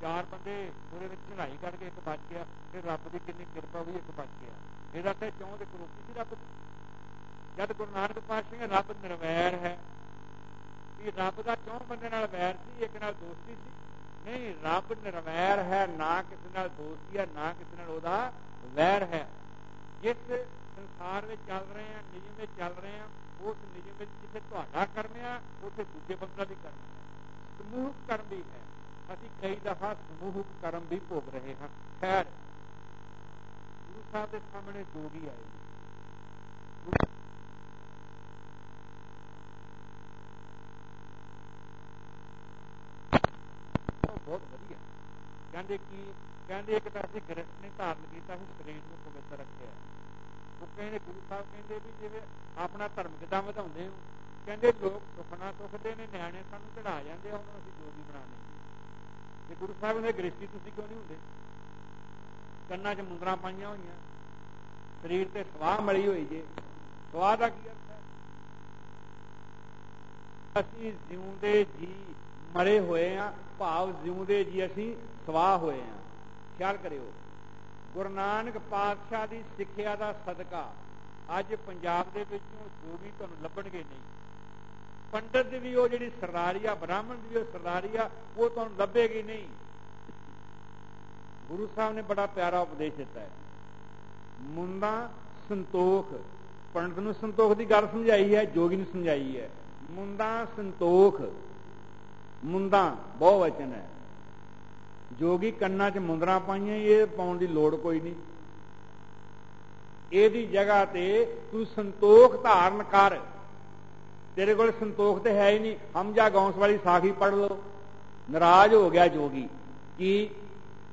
ਚਾਰ ਬੰਦੇ ਉਹਦੇ ਵਿੱਚ ਚੜਾਈ ਕਰਕੇ ਇੱਕ ਬਚ ਗਿਆ ਤੇ ਰੱਬ ਦੀ ਕਿੰਨੀ ਕਿਰਪਾ ਹੋਈ ਇੱਕ ਬਚ ਗਿਆ। ਇਹਦਾ ਤੇ ਚੌਂ ਦੇ ਕਰੋਪੀ ਸੀ ਰੱਬ ਦੀ। ਜਦ ਗੁਰੂ ਨਾਨਕ ਪਾਤਸ਼ਾਹ ਨੇ ਰੱਬ ਨਿਰਵੈਰ ਹੈ ਕਿ ਰੱਬ ਦਾ ਚੌਂ ਬੰਦੇ ਨਾਲ ਵੈਰ ਸੀ, ਇੱਕ ਨਾਲ ਦੋਸਤੀ ਸੀ। ਨਹੀਂ, ਰੱਬ ਨਿਰਵੈਰ ਹੈ, ਨਾ ਕਿਸੇ ਨਾਲ ਦੋਸਤੀ ਹੈ, ਨਾ ਕਿਸੇ ਨਾਲ ਉਹਦਾ ਵੈਰ ਹੈ। ਜਿਸ ਸੰਸਾਰ ਵਿੱਚ ਚੱਲ ਰਹੇ ਆ ਨਿਯਮ ਵਿੱਚ ਚੱਲ ਰਹੇ ਆ ਉਸ ਨਿਯਮ ਵਿੱਚ ਜਿੱਥੇ ਤੁਹਾਡਾ ਕਰਮ ਆ, ਉੱਥੇ ਦੂਜੇ ਬੰਦਾ ਵੀ ਕਰਮ ਹੈ ਸਮੂਹਕ ਕਰਮ ਵੀ ਹੈ। ਅਸੀਂ ਕਈ ਦਫਾ ਸਮੂਹਕ ਕਰਮ ਵੀ ਭੋਗ ਰਹੇ ਹਾਂ। ਖੈਰ, ਗੁਰੂ ਸਾਹਿਬ ਦੇ ਸਾਹਮਣੇ ਜੋਗੀ ਆਏ। ਬਹੁਤ ਵਧੀਆ। ਕਹਿੰਦੇ ਕਿ, ਕਹਿੰਦੇ ਇੱਕ ਤਾਂ ਅਸੀਂ ਗ੍ਰਸਥ ਨੇ ਧਾਰਨ ਕੀਤਾ ਸੀ, ਸਰੀਰ ਨੂੰ ਪਵਿੱਤਰ ਰੱਖਿਆ। ਉਹ ਕਹਿੰਦੇ, ਗੁਰੂ ਸਾਹਿਬ ਕਹਿੰਦੇ ਵੀ ਜਿਵੇਂ ਆਪਣਾ ਧਰਮ ਕਿਦਾਂ ਵਧਾਉਂਦੇ ਹੋ। ਕਹਿੰਦੇ ਲੋਕ ਸੁਖਣਾ ਸੁਖਦੇ ਨੇ, ਨਿਆਣੇ ਸਾਨੂੰ ਚੜਾ ਜਾਂਦੇ ਆ, ਉਹਨੂੰ ਅਸੀਂ ਜੋਗੀ ਬਣਾ ਲੈਂਦੇ ਤੇ ਗੁਰੂ ਸਾਹਿਬ ਨੇ ਗ੍ਰਸਤੀ ਤੁਸੀਂ ਕਿਉਂ ਨਹੀਂ ਹੁੰਦੇ? ਕੰਨਾਂ 'ਚ ਮੁੰਦਰਾਂ ਪਾਈਆਂ ਹੋਈਆਂ। ਸਰੀਰ ਤੇ ਸਵਾਹ ਮਲੀ ਹੋਈ ਜੇ। ਸਵਾਹ ਦਾ ਕੀ ਅਰਥ ਹੈ? ਅਸੀਂ ਜਿਉਂਦੇ ਜੀ ਮਰੇ ਹੋਏ ਆ ਭਾਵ ਜਿਉਂਦੇ ਜੀ ਅਸੀਂ ਸਵਾਹ ਹੋਏ ਆ ਖਿਆਲ ਕਰਿਓ। ਗੁਰੂ ਨਾਨਕ ਪਾਤਸ਼ਾਹ ਦੀ ਸਿੱਖਿਆ ਦਾ ਸਦਕਾ ਅੱਜ ਪੰਜਾਬ ਦੇ ਵਿੱਚੋਂ ਜੋ ਵੀ ਤੁਹਾਨੂੰ ਲੱਭਣਗੇ ਨਹੀਂ। ਪੰਡਤ ਦੀ ਵੀ ਉਹ ਜਿਹੜੀ ਸਰਦਾਰੀ ਆ, ਬ੍ਰਾਹਮਣ ਦੀ ਵੀ ਉਹ ਸਰਦਾਰੀ ਆ, ਉਹ ਤੁਹਾਨੂੰ ਲੱਭੇਗੀ ਨਹੀਂ। ਗੁਰੂ ਸਾਹਿਬ ਨੇ ਬੜਾ ਪਿਆਰਾ ਉਪਦੇਸ਼ ਦਿੱਤਾ ਹੈ। ਮੁੰਦਾ ਸੰਤੋਖ, ਪੰਡਤ ਨੂੰ ਸੰਤੋਖ ਦੀ ਗੱਲ ਸਮਝਾਈ ਹੈ, ਜੋਗੀ ਨੂੰ ਸਮਝਾਈ ਹੈ। ਮੁੰਦਾ ਸੰਤੋਖ ਮੁੰਦਾ ਬਹੁ ਵਚਨ ਹੈ। ਜੋਗੀ ਕੰਨਾਂ 'ਚ ਮੁੰਦਰਾਂ ਪਾਈਆਂ, ਇਹ ਪਾਉਣ ਦੀ ਲੋੜ ਕੋਈ ਨਹੀਂ। ਇਹਦੀ ਜਗ੍ਹਾ ਤੇ ਤੂੰ ਸੰਤੋਖ ਧਾਰਨ ਕਰ। ਤੇਰੇ ਕੋਲ ਸੰਤੋਖ ਤੇ ਹੈ ਹੀ ਨਹੀਂ। ਹਮਜਾ ਗੌਂਸ ਵਾਲੀ ਸਾਖੀ ਪੜ ਲਓ। ਨਾਰਾਜ਼ ਹੋ ਗਿਆ ਜੋਗੀ। ਕੀ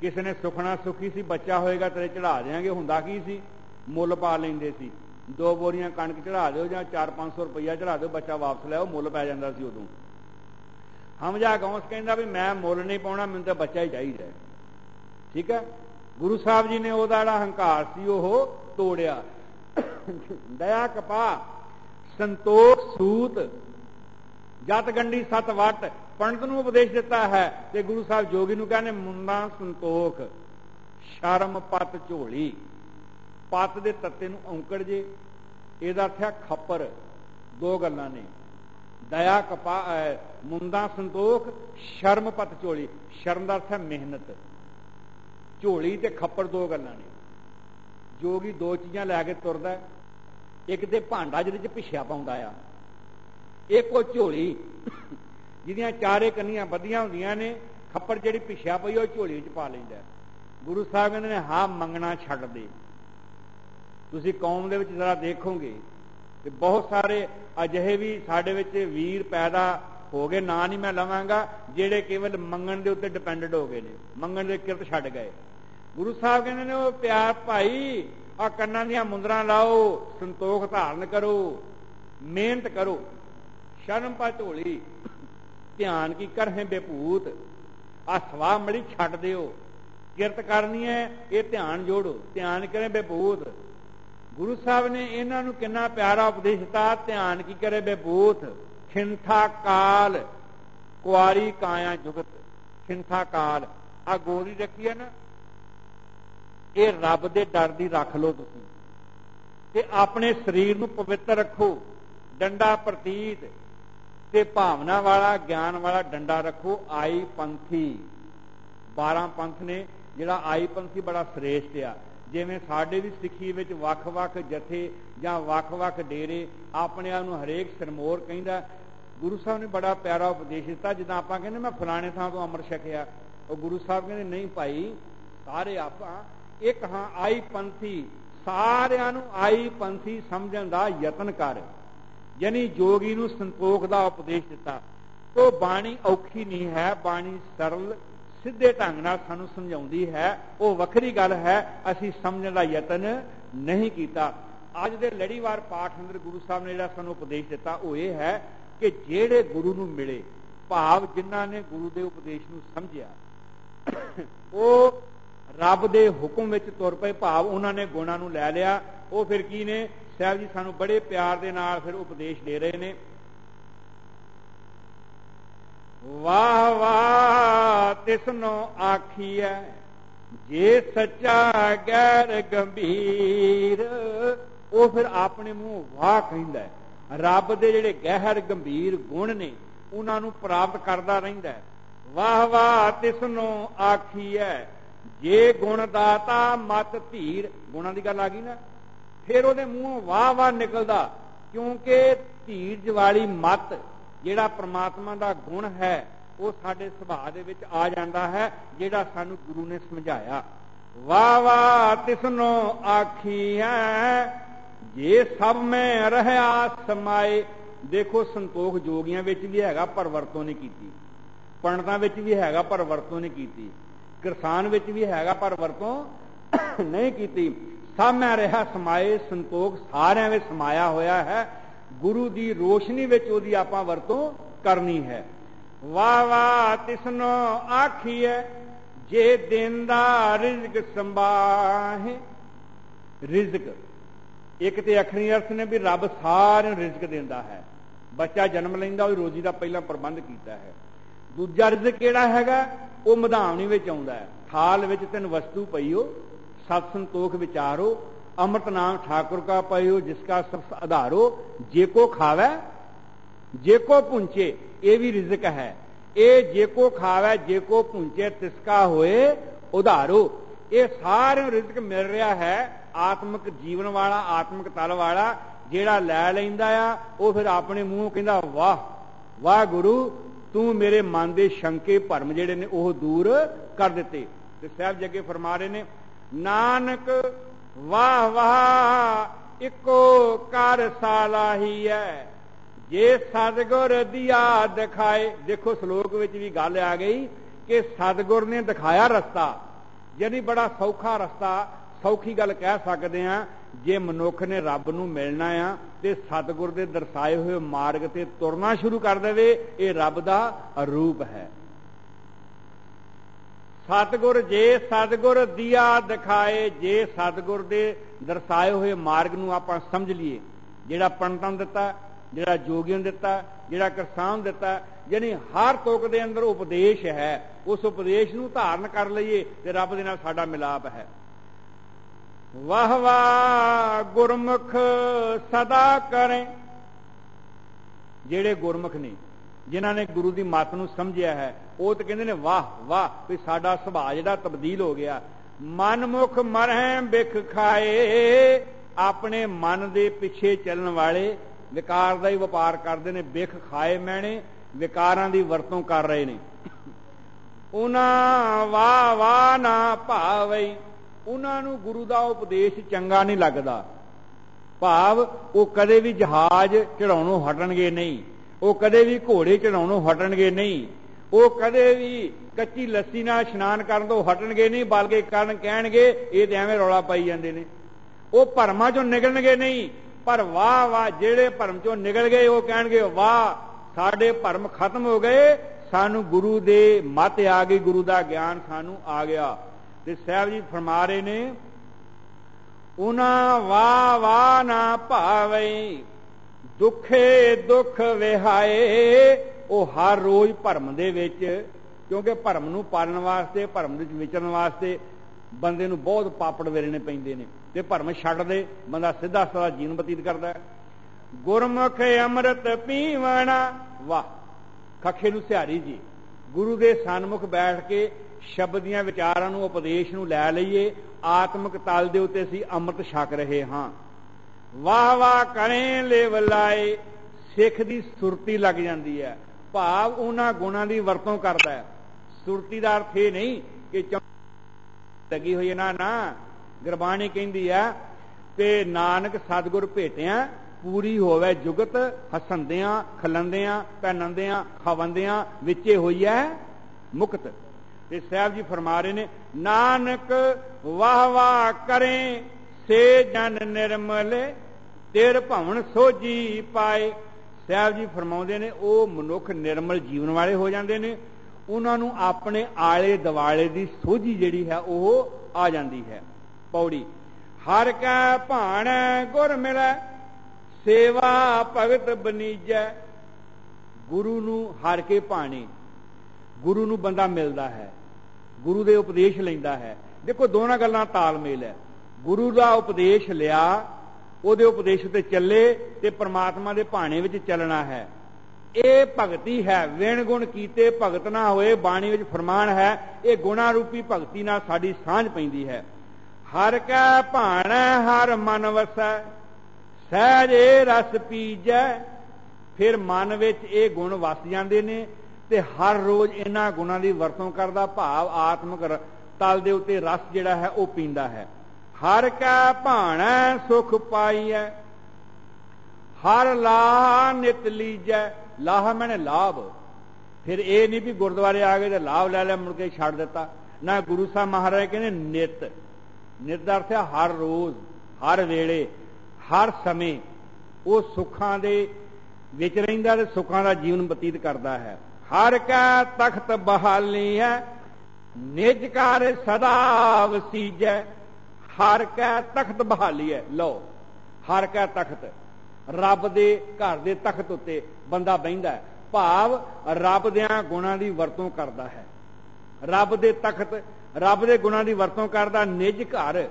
ਕਿਸੇ ਨੇ ਸੁਖਣਾ ਸੁਖੀ ਸੀ, ਬੱਚਾ ਹੋਏਗਾ ਤੇਰੇ ਚੜਾ ਦੇਾਂਗੇ ਹੁੰਦਾ ਕੀ ਸੀ? ਮੁੱਲ ਪਾ ਲੈਂਦੇ ਸੀ। ਦੋ ਬੋਰੀਆਂ ਕਣਕ ਚੜਾ ਦਿਓ ਜਾਂ 4-500 ਰੁਪਈਆ ਚੜਾ ਦਿਓ, ਬੱਚਾ ਵਾਪਸ ਲਿਆਓ ਮੁੱਲ ਪੈ ਜਾਂਦਾ ਸੀ ਉਦੋਂ। ਹਮਜਾ ਗੌਂਸ ਕਹਿੰਦਾ ਵੀ ਮੈਂ ਮੁੱਲ ਨਹੀਂ ਪਾਉਣਾ, ਮੈਨੂੰ ਤਾਂ ਬੱਚਾ ਹੀ ਚਾਹੀਦਾ ਠੀਕ ਹੈ? ਗੁਰੂ ਸਾਹਿਬ ਜੀ ਨੇ ਉਹਦਾ ਜਿਹੜਾ ਹੰਕਾਰ ਸੀ, ਉਹ ਤੋੜਿਆ। ਦਇਆ ਕਪਾ ਸੰਤੋਖ ਸੂਤ। ਜਤ ਗੰਡੀ ਸਤ ਵਟ। ਪੰਡਤ ਨੂੰ ਉਪਦੇਸ਼ ਦਿੱਤਾ ਹੈ ਤੇ ਗੁਰੂ ਸਾਹਿਬ ਜੋਗੀ ਨੂੰ ਕਹਿੰਦੇ, ਮੁੰਡਾ ਸੰਤੋਖ, ਸ਼ਰਮ ਪਤ ਝੋਲੀ। ਪਤ ਦੇ ਤੱਤੇ ਨੂੰ ਔਂਕੜ ਜੇ। ਇਹਦਾ ਅਰਥ ਹੈ ਖੱਪਰ। ਦੋ ਗੱਲਾਂ ਨੇ। ਦਇਆ ਕਪਾ ਮੁੰਡਾ ਸੰਤੋਖ, ਸ਼ਰਮ ਪਤ ਝੋਲੀ। ਸ਼ਰਮ ਦਾ ਅਰਥ ਹੈ ਮਿਹਨਤ। ਝੋਲੀ ਤੇ ਖੱਪਰ ਦੋ ਗੱਲਾਂ ਨੇ। ਜੋਗੀ ਦੋ ਚੀਜ਼ਾਂ ਲੈ ਕੇ ਤੁਰਦਾ ਇੱਕ ਤੇ ਭਾਂਡਾ ਜਿਹਦੇ ਚ ਪਿਛਿਆ ਪਾਉਂਦਾ ਆ। ਇੱਕ ਉਹ ਝੋਲੀ ਜਿਹਦੀਆਂ ਚਾਰੇ ਕੰਨੀਆਂ ਵਧੀਆਂ ਹੁੰਦੀਆਂ ਨੇ, ਖੱਪੜ ਜਿਹੜੀ ਪਿਛਿਆ ਪਈ ਉਹ ਝੋਲੀ ਚ ਪਾ ਲੈਂਦਾ ਗੁਰੂ ਸਾਹਿਬ ਕਹਿੰਦੇ ਨੇ, ਹਾਂ, ਮੰਗਣਾ ਛੱਡ ਦੇ। ਤੁਸੀਂ ਕੌਮ ਦੇ ਵਿੱਚ ਜ਼ਰਾ ਦੇਖੋਗੇ ਤੇ ਬਹੁਤ ਸਾਰੇ ਅਜਿਹੇ ਵੀ ਸਾਡੇ ਵਿੱਚ ਵੀਰ ਪੈਦਾ ਹੋ ਗਏ। ਨਾਂ ਨਹੀਂ ਮੈਂ ਲਵਾਂਗਾ, ਜਿਹੜੇ ਕੇਵਲ ਮੰਗਣ ਦੇ ਉੱਤੇ ਡਿਪੈਂਡਡ ਹੋ ਗਏ ਨੇ। ਮੰਗਣ ਦੇ ਕਿਰਤ ਛੱਡ ਗਏ। ਗੁਰੂ ਸਾਹਿਬ ਕਹਿੰਦੇ ਨੇ, ਉਹ ਪਿਆਰ ਭਾਈ ਆ ਕੰਨਾਂ ਦੀਆਂ ਮੁੰਦਰਾਂ ਲਾਓ, ਸੰਤੋਖ ਧਾਰਨ ਕਰੋ, ਮਿਹਨਤ ਕਰੋ, ਸ਼ਰਮ ਪਾ ਢੋਲੀ ਧਿਆਨ ਕੀ ਕਰਹਿ ਬੇਭੂਤ ਆ ਸਵਾ ਮੜੀ ਛੱਡ ਦਿਓ, ਕਿਰਤ ਕਰਨੀ ਹੈ, ਇਹ ਧਿਆਨ ਜੋੜੋ, ਧਿਆਨ ਕਰੇ ਬੇਪੂਤ ਗੁਰੂ ਸਾਹਿਬ ਨੇ ਇਹਨਾਂ ਨੂੰ ਕਿੰਨਾ ਪਿਆਰਾ ਉਪਦੇਸ਼ ਦਿੱਤਾ, ਧਿਆਨ ਕੀ ਕਰੇ ਬੇਪੂਤ ਖਿੰਥਾ ਕਾਲ, ਕੁਆਰੀ ਕਾਇਆ ਜੁਗਤ ਖਿੰਥਾ ਕਾਲ। ਆ ਗੋਰੀ ਰੱਖੀ ਹੈ ਨਾ ਇਹ ਰੱਬ ਦੇ ਡਰ ਦੀ ਰੱਖ ਲਓ ਤੁਸੀਂ। ਤੇ ਆਪਣੇ ਸਰੀਰ ਨੂੰ ਪਵਿੱਤਰ ਰੱਖੋ, ਡੰਡਾ ਪ੍ਰਤੀਤ, ਤੇ ਭਾਵਨਾ ਵਾਲਾ, ਗਿਆਨ ਵਾਲਾ ਡੰਡਾ ਰੱਖੋ, ਆਈ ਪੰਥੀ। 12 ਪੰਥ ਨੇ, ਜਿਹੜਾ ਆਈ ਪੰਥੀ ਬੜਾ ਸ੍ਰੇਸ਼ਟ ਆ। ਜਿਵੇਂ ਸਾਡੇ ਵੀ ਸਿੱਖੀ ਵਿੱਚ ਵੱਖ-ਵੱਖ ਜਥੇ ਜਾਂ ਵੱਖ-ਵੱਖ ਡੇਰੇ ਆਪਣੇ ਆਪ ਨੂੰ ਹਰੇਕ ਸਰਮੋਰ ਕਹਿੰਦਾ, ਗੁਰੂ ਸਾਹਿਬ ਨੇ ਬੜਾ ਪਿਆਰਾ ਉਪਦੇਸ਼ ਦਿੱਤਾ, ਜਿੱਦਾਂ ਆਪਾਂ ਕਹਿੰਦੇ ਮੈਂ ਫਲਾਣੇ ਥਾਂ ਤੋਂ ਅੰਮ੍ਰਿਤ ਛਕਿਆ। ਉਹ ਗੁਰੂ ਸਾਹਿਬ ਕਹਿੰਦੇ, ਨਹੀਂ ਭਾਈ, ਸਾਰੇ ਆਪਾਂ ਇੱਕ ਹਾਂ ਆਈ ਪੰਥੀ, ਸਾਰਿਆਂ ਨੂੰ ਆਈ ਪੰਥੀ ਸਮਝਣ ਦਾ ਯਤਨ ਕਰ। ਯਾਨੀ ਜੋਗੀ ਨੂੰ ਸੰਤੋਖ ਦਾ ਉਪਦੇਸ਼ ਦਿੱਤਾ। ਉਹ ਬਾਣੀ ਔਖੀ ਨਹੀਂ ਹੈ, ਬਾਣੀ ਸਰਲ, ਸਿੱਧੇ ਢੰਗ ਨਾਲ ਸਾਨੂੰ ਸਮਝਾਉਂਦੀ ਹੈ। ਉਹ ਵੱਖਰੀ ਗੱਲ ਹੈ, ਅਸੀਂ ਸਮਝਣ ਦਾ ਯਤਨ ਨਹੀਂ ਕੀਤਾ। ਅੱਜ ਦੇ ਲੜੀਵਾਰ ਪਾਠ ਅੰਦਰ ਗੁਰੂ ਸਾਹਿਬ ਨੇ ਜਿਹੜਾ ਸਾਨੂੰ ਉਪਦੇਸ਼ ਦਿੱਤਾ, ਉਹ ਇਹ ਹੈ ਕਿ ਜਿਹੜੇ ਗੁਰੂ ਨੂੰ ਮਿਲੇ, ਭਾਵ ਜਿਨ੍ਹਾਂ ਨੇ ਗੁਰੂ ਦੇ ਉਪਦੇਸ਼ ਨੂੰ ਸਮਝਿਆ, ਉਹ ਰੱਬ ਦੇ ਹੁਕਮ ਵਿੱਚ ਤੁਰ ਪਏ ਭਾਵ ਉਹਨਾਂ ਨੇ ਗੁਣਾਂ ਨੂੰ ਲੈ ਲਿਆ। ਉਹ ਫਿਰ ਕੀ ਨੇ? ਸਾਹਿਬ ਜੀ ਸਾਨੂੰ ਬੜੇ ਪਿਆਰ ਦੇ ਨਾਲ ਫਿਰ ਉਪਦੇਸ਼ ਦੇ ਰਹੇ ਨੇ। ਵਾਹ ਵਾਹ, ਤਿਸਨੋ ਆਖੀਐ, ਜੇ ਸੱਚਾ ਗੈਰ ਗੰਭੀਰ, ਉਹ ਫਿਰ ਆਪਣੇ ਮੂੰਹ ਵਾਹ ਕਹਿੰਦਾ ਰੱਬ ਦੇ ਜਿਹੜੇ ਗਹਿਰ ਗੰਭੀਰ ਗੁਣ ਨੇ, ਉਹਨਾਂ ਨੂੰ ਪ੍ਰਾਪਤ ਕਰਦਾ ਰਹਿੰਦਾ ਵਾਹ ਵਾਹ, ਤਿਸਨੋ ਆਖੀਐ ਜੇ ਗੁਣ ਦਾਤਾ ਮਤ ਧੀਰ, ਗੁਣਾਂ ਦੀ ਗੱਲ ਆ ਗਈ ਨਾ, ਫਿਰ ਉਹਦੇ ਮੂੰਹੋਂ ਵਾਹ ਵਾਹ ਨਿਕਲਦਾ, ਕਿਉਂਕਿ ਧੀਰਜ ਵਾਲੀ ਮਤ ਜਿਹੜਾ ਪ੍ਰਮਾਤਮਾ ਦਾ ਗੁਣ ਹੈ, ਉਹ ਸਾਡੇ ਸੁਭਾਅ ਦੇ ਵਿੱਚ ਆ ਜਾਂਦਾ ਹੈ, ਜਿਹੜਾ ਸਾਨੂੰ ਗੁਰੂ ਨੇ ਸਮਝਾਇਆ। ਵਾਹ ਵਾਹ ਤਿਸਨੋ ਆਖੀ ਹੈ ਜੇ ਸਭ ਮੈਂ ਰਹਿਆ ਸਮਾਏ, ਦੇਖੋ ਸੰਤੋਖ ਜੋਗੀਆਂ ਵਿੱਚ ਵੀ ਹੈਗਾ ਪਰ ਵਰਤੋਂ ਨਹੀਂ ਕੀਤੀ। ਪੰਡਤਾਂ ਵਿੱਚ ਵੀ ਹੈਗਾ ਪਰ ਵਰਤੋਂ ਨਹੀਂ ਕੀਤੀ। ਕਿਰਸਾਨ ਵਿੱਚ ਵੀ ਹੈਗਾ, ਪਰ ਵਰਤੋਂ ਨਹੀਂ ਕੀਤੀ। ਸਭ ਮੈਂ ਰਿਹਾ ਸਮਾਏ, ਸੰਤੋਖ ਸਾਰਿਆਂ ਵਿੱਚ ਸਮਾਇਆ ਹੋਇਆ ਹੈ। ਗੁਰੂ ਦੀ ਰੋਸ਼ਨੀ ਵਿੱਚ ਉਹਦੀ ਆਪਾਂ ਵਰਤੋਂ ਕਰਨੀ ਹੈ। ਵਾ ਵਾ ਤਿਸਨੋ ਆਖੀਏ ਜੇ ਦਿੰਦਾ ਰਿਜ਼ਕ ਸੰਭਾਹੇ। ਰਿਜ਼ਕ। ਇੱਕ ਤੇ ਅਖਰੀ ਅਰਥ ਨੇ ਵੀ ਰੱਬ ਸਾਰਿਆਂ ਨੂੰ ਰਿਜ਼ਕ ਦਿੰਦਾ ਹੈ। ਬੱਚਾ ਜਨਮ ਲੈਂਦਾ, ਉਹ ਰੋਜ਼ੀ ਦਾ ਪਹਿਲਾਂ ਪ੍ਰਬੰਧ ਕੀਤਾ ਹੈ। ਦੂਜਾ ਰਿਜ਼ਕ ਕਿਹੜਾ ਹੈਗਾ? ਉਹ ਮਧਾਵਣੀ ਵਿੱਚ ਆਉਂਦਾ ਹੈ। ਥਾਲ ਵਿੱਚ ਤਿੰਨ ਵਸਤੂ ਪਈਓ, ਸਤ ਸੰਤੋਖ ਵਿਚਾਰੋ, ਅੰਮ੍ਰਿਤ ਨਾਮ ਠਾਕੁਰ ਕਾ ਪਇਓ, ਜਿਸ ਕਾ ਸਭ ਆਧਾਰੋ ਜੇ ਕੋ ਖਾਵੇ, ਜੇ ਕੋ ਪੁੰਚੇ, ਇਹ ਵੀ ਰਿਜ਼ਕ ਹੈ। ਇਹ ਜੇ ਕੋ ਖਾਵੇ, ਜੇ ਕੋ ਪੁੰਚੇ ਤਿਸਕਾ ਹੋਏ ਉਧਾਰੋ। ਇਹ ਸਾਰੇ ਰਿਜ਼ਕ ਮਿਲ ਰਿਹਾ ਹੈ, ਆਤਮਿਕ ਜੀਵਨ ਵਾਲਾ, ਆਤਮਿਕ ਤਲ ਵਾਲਾ, ਜਿਹੜਾ ਲੈ ਲੈਂਦਾ ਆ, ਉਹ ਫਿਰ ਆਪਣੇ ਮੂੰਹੋਂ ਕਹਿੰਦਾ, ਵਾਹ ਵਾਹ ਗੁਰੂ ਤੂੰ ਮੇਰੇ ਮਨ ਦੇ ਸ਼ੰਕੇ ਭਰਮ ਜਿਹੜੇ ਨੇ ਉਹ ਦੂਰ ਕਰ ਦਿੱਤੇ। ਤੇ ਸਾਹਿਬ ਜੱਗੇ ਫਰਮਾ ਰਹੇ ਨੇ, ਨਾਨਕ ਵਾਹ ਵਾਹ, ਇੱਕੋ ਕਰ ਸਾਲਾਹੀ ਹੈ ਜੇ ਸਤਗੁਰ ਦਿਆ ਦਿਖਾਏ, ਦੇਖੋ ਸ਼ਲੋਕ ਵਿੱਚ ਵੀ ਗੱਲ ਆ ਗਈ ਕਿ ਸਤਗੁਰ ਨੇ ਦਿਖਾਇਆ ਰਸਤਾ। ਯਾਨੀ ਬੜਾ ਸੌਖਾ ਰਸਤਾ, ਸੌਖੀ ਗੱਲ ਕਹਿ ਸਕਦੇ ਆ ਜੇ ਮਨੁੱਖ ਨੇ ਰੱਬ ਨੂੰ ਮਿਲਣਾ ਆ ਤੇ ਸਤਿਗੁਰ ਦੇ ਦਰਸਾਏ ਹੋਏ ਮਾਰਗ ਤੇ ਤੁਰਨਾ ਸ਼ੁਰੂ ਕਰ ਦੇਵੇ, ਇਹ ਰੱਬ ਦਾ ਰੂਪ ਹੈ। ਸਤਿਗੁਰ ਜੇ ਸਤਿਗੁਰ ਦਿਆ ਦਿਖਾਏ, ਜੇ ਸਤਿਗੁਰ ਦੇ ਦਰਸਾਏ ਹੋਏ ਮਾਰਗ ਨੂੰ ਆਪਾਂ ਸਮਝ ਲਈਏ। ਜਿਹੜਾ ਪੰਡਤਾਂ ਦਿੱਤਾ, ਜਿਹੜਾ ਜੋਗੀ ਦਿੱਤਾ, ਜਿਹੜਾ ਕਿਰਸਾਨ ਦਿੱਤਾ, ਯਾਨੀ ਹਰ ਤੁਕ ਦੇ ਅੰਦਰ ਉਪਦੇਸ਼ ਹੈ। ਉਸ ਉਪਦੇਸ਼ ਨੂੰ ਧਾਰਨ ਕਰ ਲਈਏ ਤੇ ਰੱਬ ਦੇ ਨਾਲ ਸਾਡਾ ਮਿਲਾਪ ਹੈ। ਵਾਹ ਵਾਹ ਗੁਰਮੁਖ ਸਦਾ ਕਰੇ। ਜਿਹੜੇ ਗੁਰਮੁਖ ਨੇ, ਜਿਨ੍ਹਾਂ ਨੇ ਗੁਰੂ ਦੀ ਮੱਤ ਨੂੰ ਸਮਝਿਆ ਹੈ, ਉਹ ਤਾਂ ਕਹਿੰਦੇ ਨੇ, ਵਾਹ ਵਾਹ, ਵੀ ਸਾਡਾ ਸੁਭਾਅ ਜਿਹੜਾ ਤਬਦੀਲ ਹੋ ਗਿਆ। ਮਨਮੁਖ ਮਰਹਿ ਬਿਖ ਖਾਏ, ਆਪਣੇ ਮਨ ਦੇ ਪਿੱਛੇ ਚੱਲਣ ਵਾਲੇ ਵਿਕਾਰ ਦਾ ਹੀ ਵਪਾਰ ਕਰਦੇ ਨੇ, ਬਿਖ ਖਾਏ ਮੈਣੇ, ਵਿਕਾਰਾਂ ਦੀ ਵਰਤੋਂ ਕਰ ਰਹੇ ਨੇ। ਉਹਨਾਂ ਵਾ ਵਾ ਨਾ ਭਾਵਈ ਉਹਨਾਂ ਨੂੰ ਗੁਰੂ ਦਾ ਉਪਦੇਸ਼ ਚੰਗਾ ਨਹੀਂ ਲੱਗਦਾ। ਭਾਵ ਉਹ ਕਦੇ ਵੀ ਜਹਾਜ਼ ਚੜਾਉਣੋਂ ਹਟਣਗੇ ਨਹੀਂ। ਉਹ ਕਦੇ ਵੀ ਘੋੜੇ ਚੜਾਉਣੋਂ ਹਟਣਗੇ ਨਹੀਂ। ਉਹ ਕਦੇ ਵੀ ਕੱਚੀ ਲੱਸੀ ਨਾਲ ਇਸ਼ਨਾਨ ਕਰਨ ਤੋਂ ਹਟਣਗੇ ਨਹੀਂ, ਬਲਕਿ ਕਰਨ ਕਹਿਣਗੇ, ਇਹ ਤੇ ਐਵੇਂ ਰੌਲਾ ਪਾਈ ਜਾਂਦੇ ਨੇ। ਉਹ ਭਰਮਾਂ ਚੋਂ ਨਿਕਲਣਗੇ ਨਹੀਂ। ਪਰ ਵਾਹ ਵਾਹ, ਜਿਹੜੇ ਭਰਮ ਚੋਂ ਨਿਕਲ ਗਏ, ਉਹ ਕਹਿਣਗੇ, ਵਾਹ, ਸਾਡੇ ਭਰਮ ਖਤਮ ਹੋ ਗਏ। ਸਾਨੂੰ ਗੁਰੂ ਦੇ ਮਤ ਆ ਗਈ, ਗੁਰੂ ਦਾ ਗਿਆਨ ਸਾਨੂੰ ਆ ਗਿਆ। ਤੇ ਸਾਹਿਬ ਜੀ ਫਰਮਾ ਰਹੇ ਨੇ, ਉਹਨਾਂ ਵਾ ਵਾ ਨਾ ਭਾਵੇ, ਦੁੱਖੇ ਦੁੱਖ ਵਿਹਾਏ, ਉਹ ਹਰ ਰੋਜ਼ ਭਰਮ ਦੇ ਵਿੱਚ, ਕਿਉਂਕਿ ਭਰਮ ਨੂੰ ਪਾਲਣ ਵਾਸਤੇ, ਭਰਮ ਵਿੱਚ ਵਿਚਰਨ ਵਾਸਤੇ ਬੰਦੇ ਨੂੰ ਬਹੁਤ ਪਾਪੜ ਵੇਰਣੇ ਪੈਂਦੇ ਨੇ ਤੇ ਭਰਮ ਛੱਡ ਦੇ ਬੰਦਾ ਸਿੱਧਾ ਸਾਦਾ ਜੀਵਨ ਬਤੀਤ ਕਰਦਾ ਗੁਰਮੁਖ ਅੰਮ੍ਰਿਤ ਪੀਵਣਾ, ਵਾਹ, ਖੱਖੇ ਨੂੰ ਸਿਹਾਰੀ ਜੀ, ਗੁਰੂ ਦੇ ਸਨਮੁਖ ਬੈਠ ਕੇ ਸ਼ਬਦ ਦੀਆਂ ਵਿਚਾਰਾਂ ਨੂੰ, ਉਪਦੇਸ਼ ਨੂੰ ਲੈ ਲਈਏ, ਆਤਮਿਕ ਤਲ ਦੇ ਉੱਤੇ ਅਸੀਂ ਅੰਮ੍ਰਿਤ ਛਕ ਰਹੇ ਹਾਂ। ਵਾਹ ਵਾਹ ਕਰੇ ਲੇਵ ਸਿੱਖ ਦੀ ਸੁਰਤੀ ਲੱਗ ਜਾਂਦੀ ਹੈ। ਭਾਵ ਉਹਨਾਂ ਗੁਣਾਂ ਦੀ ਵਰਤੋਂ ਕਰਦਾ ਹੈ। ਸੁਰਤੀ ਦਾ ਅਰਥ ਇਹ ਨਹੀਂ ਕਿ ਲੱਗੀ ਹੋਈ ਨਾ ਨਾ। ਗੁਰਬਾਣੀ ਕਹਿੰਦੀ ਆ ਤੇ ਨਾਨਕ ਸਤਗੁਰ ਭੇਟਿਆ, ਪੂਰੀ ਹੋਵੇ ਜੁਗਤ ਹਸੰਦਿਆਂ ਖਲੰਦਿਆਂ ਪਹਿਨੰਦਿਆਂ ਖਵੰਦਿਆਂ ਵਿੱਚੇ ਹੋਈ ਹੈ ਮੁਕਤ। ਤੇ ਸਾਹਿਬ ਜੀ ਫਰਮਾ ਰਹੇ ਨੇ, ਨਾਨਕ ਵਾਹ ਵਾਹ ਕਰੇ, ਸੇ ਜਨ ਨਿਰਮਲ, ਤੇਰ ਭਵਨ ਸੋਜੀ ਪਾਏ। ਸਾਹਿਬ ਜੀ ਫਰਮਾਉਂਦੇ ਨੇ, ਉਹ ਮਨੁੱਖ ਨਿਰਮਲ ਜੀਵਨ ਵਾਲੇ ਹੋ ਜਾਂਦੇ ਨੇ। ਉਹਨਾਂ ਨੂੰ ਆਪਣੇ ਆਲੇ ਦਿਵਾਲੇ ਦੀ ਸੋਝੀ ਜਿਹੜੀ ਹੈ, ਉਹ ਆ ਜਾਂਦੀ ਹੈ। ਪੌੜੀ, ਹਰ ਕੈ ਭਾਣ ਗੁਰ ਮਿਲੈ, ਸੇਵਾ ਭਗਤ ਬਨੀਜੈ। ਗੁਰੂ ਨੂੰ ਹਰ ਕੇ ਭਾਣੇ, ਗੁਰੂ ਨੂੰ ਬੰਦਾ ਮਿਲਦਾ ਹੈ। ਗੁਰੂ ਦੇ ਉਪਦੇਸ਼ ਲੈਂਦਾ ਹੈ। ਦੇਖੋ, ਦੋਨਾਂ ਗੱਲਾਂ ਤਾਲਮੇਲ ਹੈ। ਗੁਰੂ ਦਾ ਉਪਦੇਸ਼ ਲਿਆ, ਉਹਦੇ ਉਪਦੇਸ਼ ਤੇ ਚੱਲੇ ਤੇ ਪ੍ਰਮਾਤਮਾ ਦੇ ਭਾਣੇ ਵਿੱਚ ਚੱਲਣਾ ਹੈ। ਇਹ ਭਗਤੀ ਹੈ। ਵਿਣ ਗੁਣ ਕੀਤੇ ਭਗਤ ਨਾ ਹੋਏ, ਬਾਣੀ ਵਿੱਚ ਫਰਮਾਨ ਹੈ, ਇਹ ਗੁਣਾ ਰੂਪੀ ਭਗਤੀ ਨਾਲ ਸਾਡੀ ਸਾਂਝ ਪੈਂਦੀ ਹੈ। ਹਰ ਕੈ ਭਾਣ, ਹਰ ਮਨ ਵਸੈ, ਸਹਿਜੇ ਰਸ ਪੀਜੈ, ਫਿਰ ਮਨ ਵਿੱਚ ਇਹ ਗੁਣ ਵਸ ਜਾਂਦੇ ਨੇ। ਤੇ ਹਰ ਰੋਜ਼ ਇਹਨਾਂ ਗੁਣਾਂ ਦੀ ਵਰਤੋਂ ਕਰਦਾ ਭਾਵ ਆਤਮਿਕ ਤਲ ਦੇ ਉੱਤੇ ਰਸ ਜਿਹੜਾ ਹੈ ਉਹ ਪੀਂਦਾ ਹੈ। ਹਰ ਕੈ ਭਾਣੈ ਸੁਖ ਪਾਈਐ, ਹਰ ਲਾਹ ਨਿਤ ਲੀਜੈ, ਲਾਹ ਮੈਨੇ ਲਾਭ। ਫਿਰ ਇਹ ਨਹੀਂ ਵੀ ਗੁਰਦੁਆਰੇ ਆ ਗਏ ਤੇ ਲਾਭ ਲੈ ਲਿਆ ਮੁੜ ਕੇ ਛੱਡ ਦਿੱਤਾ। ਨਾ ਗੁਰੂ ਸਾਹਿਬ ਮਹਾਰਾਜ ਕਹਿੰਦੇ ਨਿਤ। ਨਿਤ ਦਾ ਅਰਥ ਹੈ ਹਰ ਰੋਜ਼, ਹਰ ਵੇਲੇ, ਹਰ ਸਮੇਂ। ਉਹ ਸੁੱਖਾਂ ਦੇ ਵਿੱਚ ਰਹਿੰਦਾ ਤੇ ਸੁੱਖਾਂ ਦਾ ਜੀਵਨ ਬਤੀਤ ਕਰਦਾ ਹੈ। ਹਰ ਕੈ ਤਖਤ ਬਹਾਲੀ ਹੈ ਨਿਜ ਕਾਰ ਸਦਾ ਵਸੀਜੈ। ਹਰ ਕੈ ਤਖਤ ਬਹਾਲੀ ਹੈ ਲਓ, ਹਰ ਕੈ ਤਖਤ। ਰੱਬ ਦੇ ਘਰ ਦੇ ਤਖਤ ਉੱਤੇ ਬੰਦਾ ਬੈੰਦਾ ਹੈ ਭਾਵ ਰੱਬ ਦਿਆਂ ਗੁਣਾਂ ਦੀ ਵਰਤੋਂ ਕਰਦਾ ਹੈ। ਰੱਬ ਦੇ ਤਖਤ, ਰੱਬ ਦੇ ਗੁਣਾਂ ਦੀ ਵਰਤੋਂ ਕਰਦਾ ਨਿਜ ਘਰ।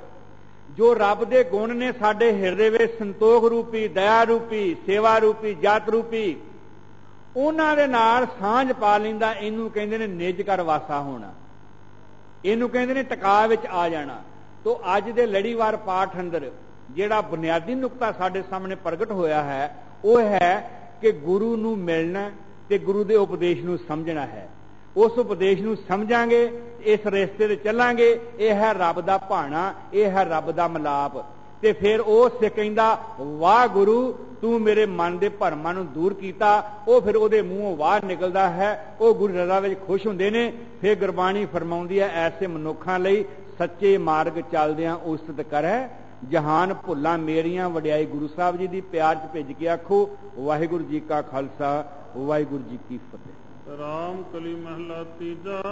ਜੋ ਰੱਬ ਦੇ ਗੁਣ ਨੇ ਸਾਡੇ ਹਿਰਦੇ ਵਿੱਚ ਸੰਤੋਖ ਰੂਪੀ, ਦਇਆ ਰੂਪੀ, ਸੇਵਾ ਰੂਪੀ, ਜਤ ਰੂਪੀ ਉਹਨਾਂ ਦੇ ਨਾਲ ਸਾਂਝ ਪਾ ਲੈਂਦਾ, ਇਹਨੂੰ ਕਹਿੰਦੇ ਨੇ ਨਿਜ ਕਰ ਵਾਸਾ ਹੋਣਾ। ਇਹਨੂੰ ਕਹਿੰਦੇ ਨੇ ਟਿਕਾ ਵਿੱਚ ਆ ਜਾਣਾ। ਤੋਂ ਅੱਜ ਦੇ ਲੜੀਵਾਰ ਪਾਠ ਅੰਦਰ ਜਿਹੜਾ ਬੁਨਿਆਦੀ ਨੁਕਤਾ ਸਾਡੇ ਸਾਹਮਣੇ ਪ੍ਰਗਟ ਹੋਇਆ ਹੈ, ਉਹ ਹੈ ਕਿ ਗੁਰੂ ਨੂੰ ਮਿਲਣਾ ਤੇ ਗੁਰੂ ਦੇ ਉਪਦੇਸ਼ ਨੂੰ ਸਮਝਣਾ ਹੈ। ਉਸ ਉਪਦੇਸ਼ ਨੂੰ ਸਮਝਾਂਗੇ, ਇਸ ਰਸਤੇ ਤੇ ਚੱਲਾਂਗੇ, ਇਹ ਹੈ ਰੱਬ ਦਾ ਭਾਣਾ, ਇਹ ਹੈ ਰੱਬ ਦਾ ਮਲਾਪ। ਤੇ ਫਿਰ ਉਹ ਸਿੱਖ ਕਹਿੰਦਾ, ਵਾਹ ਗੁਰੂ, ਤੂੰ ਮੇਰੇ ਮਨ ਦੇ ਭਰਮਾਂ ਨੂੰ ਦੂਰ ਕੀਤਾ। ਉਹ ਫਿਰ ਉਹਦੇ ਮੂੰਹੋਂ ਵਾਹ ਨਿਕਲਦਾ ਹੈ। ਉਹ ਗੁਰੂ ਰਜ਼ਾ ਵਿੱਚ ਖੁਸ਼ ਹੁੰਦੇ ਨੇ। ਫਿਰ ਗੁਰਬਾਣੀ ਫਰਮਾਉਂਦੀ ਹੈ, ਐਸੇ ਮਨੁੱਖਾਂ ਲਈ ਸੱਚੇ ਮਾਰਗ ਚੱਲਦਿਆਂ ਉਸਤਤ ਕਰੈ ਜਹਾਨ ਭੁੱਲਾਂ ਮੇਰੀਆਂ, ਵਡਿਆਈ ਗੁਰੂ ਸਾਹਿਬ ਜੀ ਦੀ ਪਿਆਰ ਚ ਭੇਜ ਕੇ ਆਖੋ, ਵਾਹਿਗੁਰੂ ਜੀ ਕਾ ਖਾਲਸਾ, ਵਾਹਿਗੁਰੂ ਜੀ ਕੀ ਫਤਿਹ। ਰਾਮ ਕਲੀ ਮਹਲਾ ਤੀਜਾ।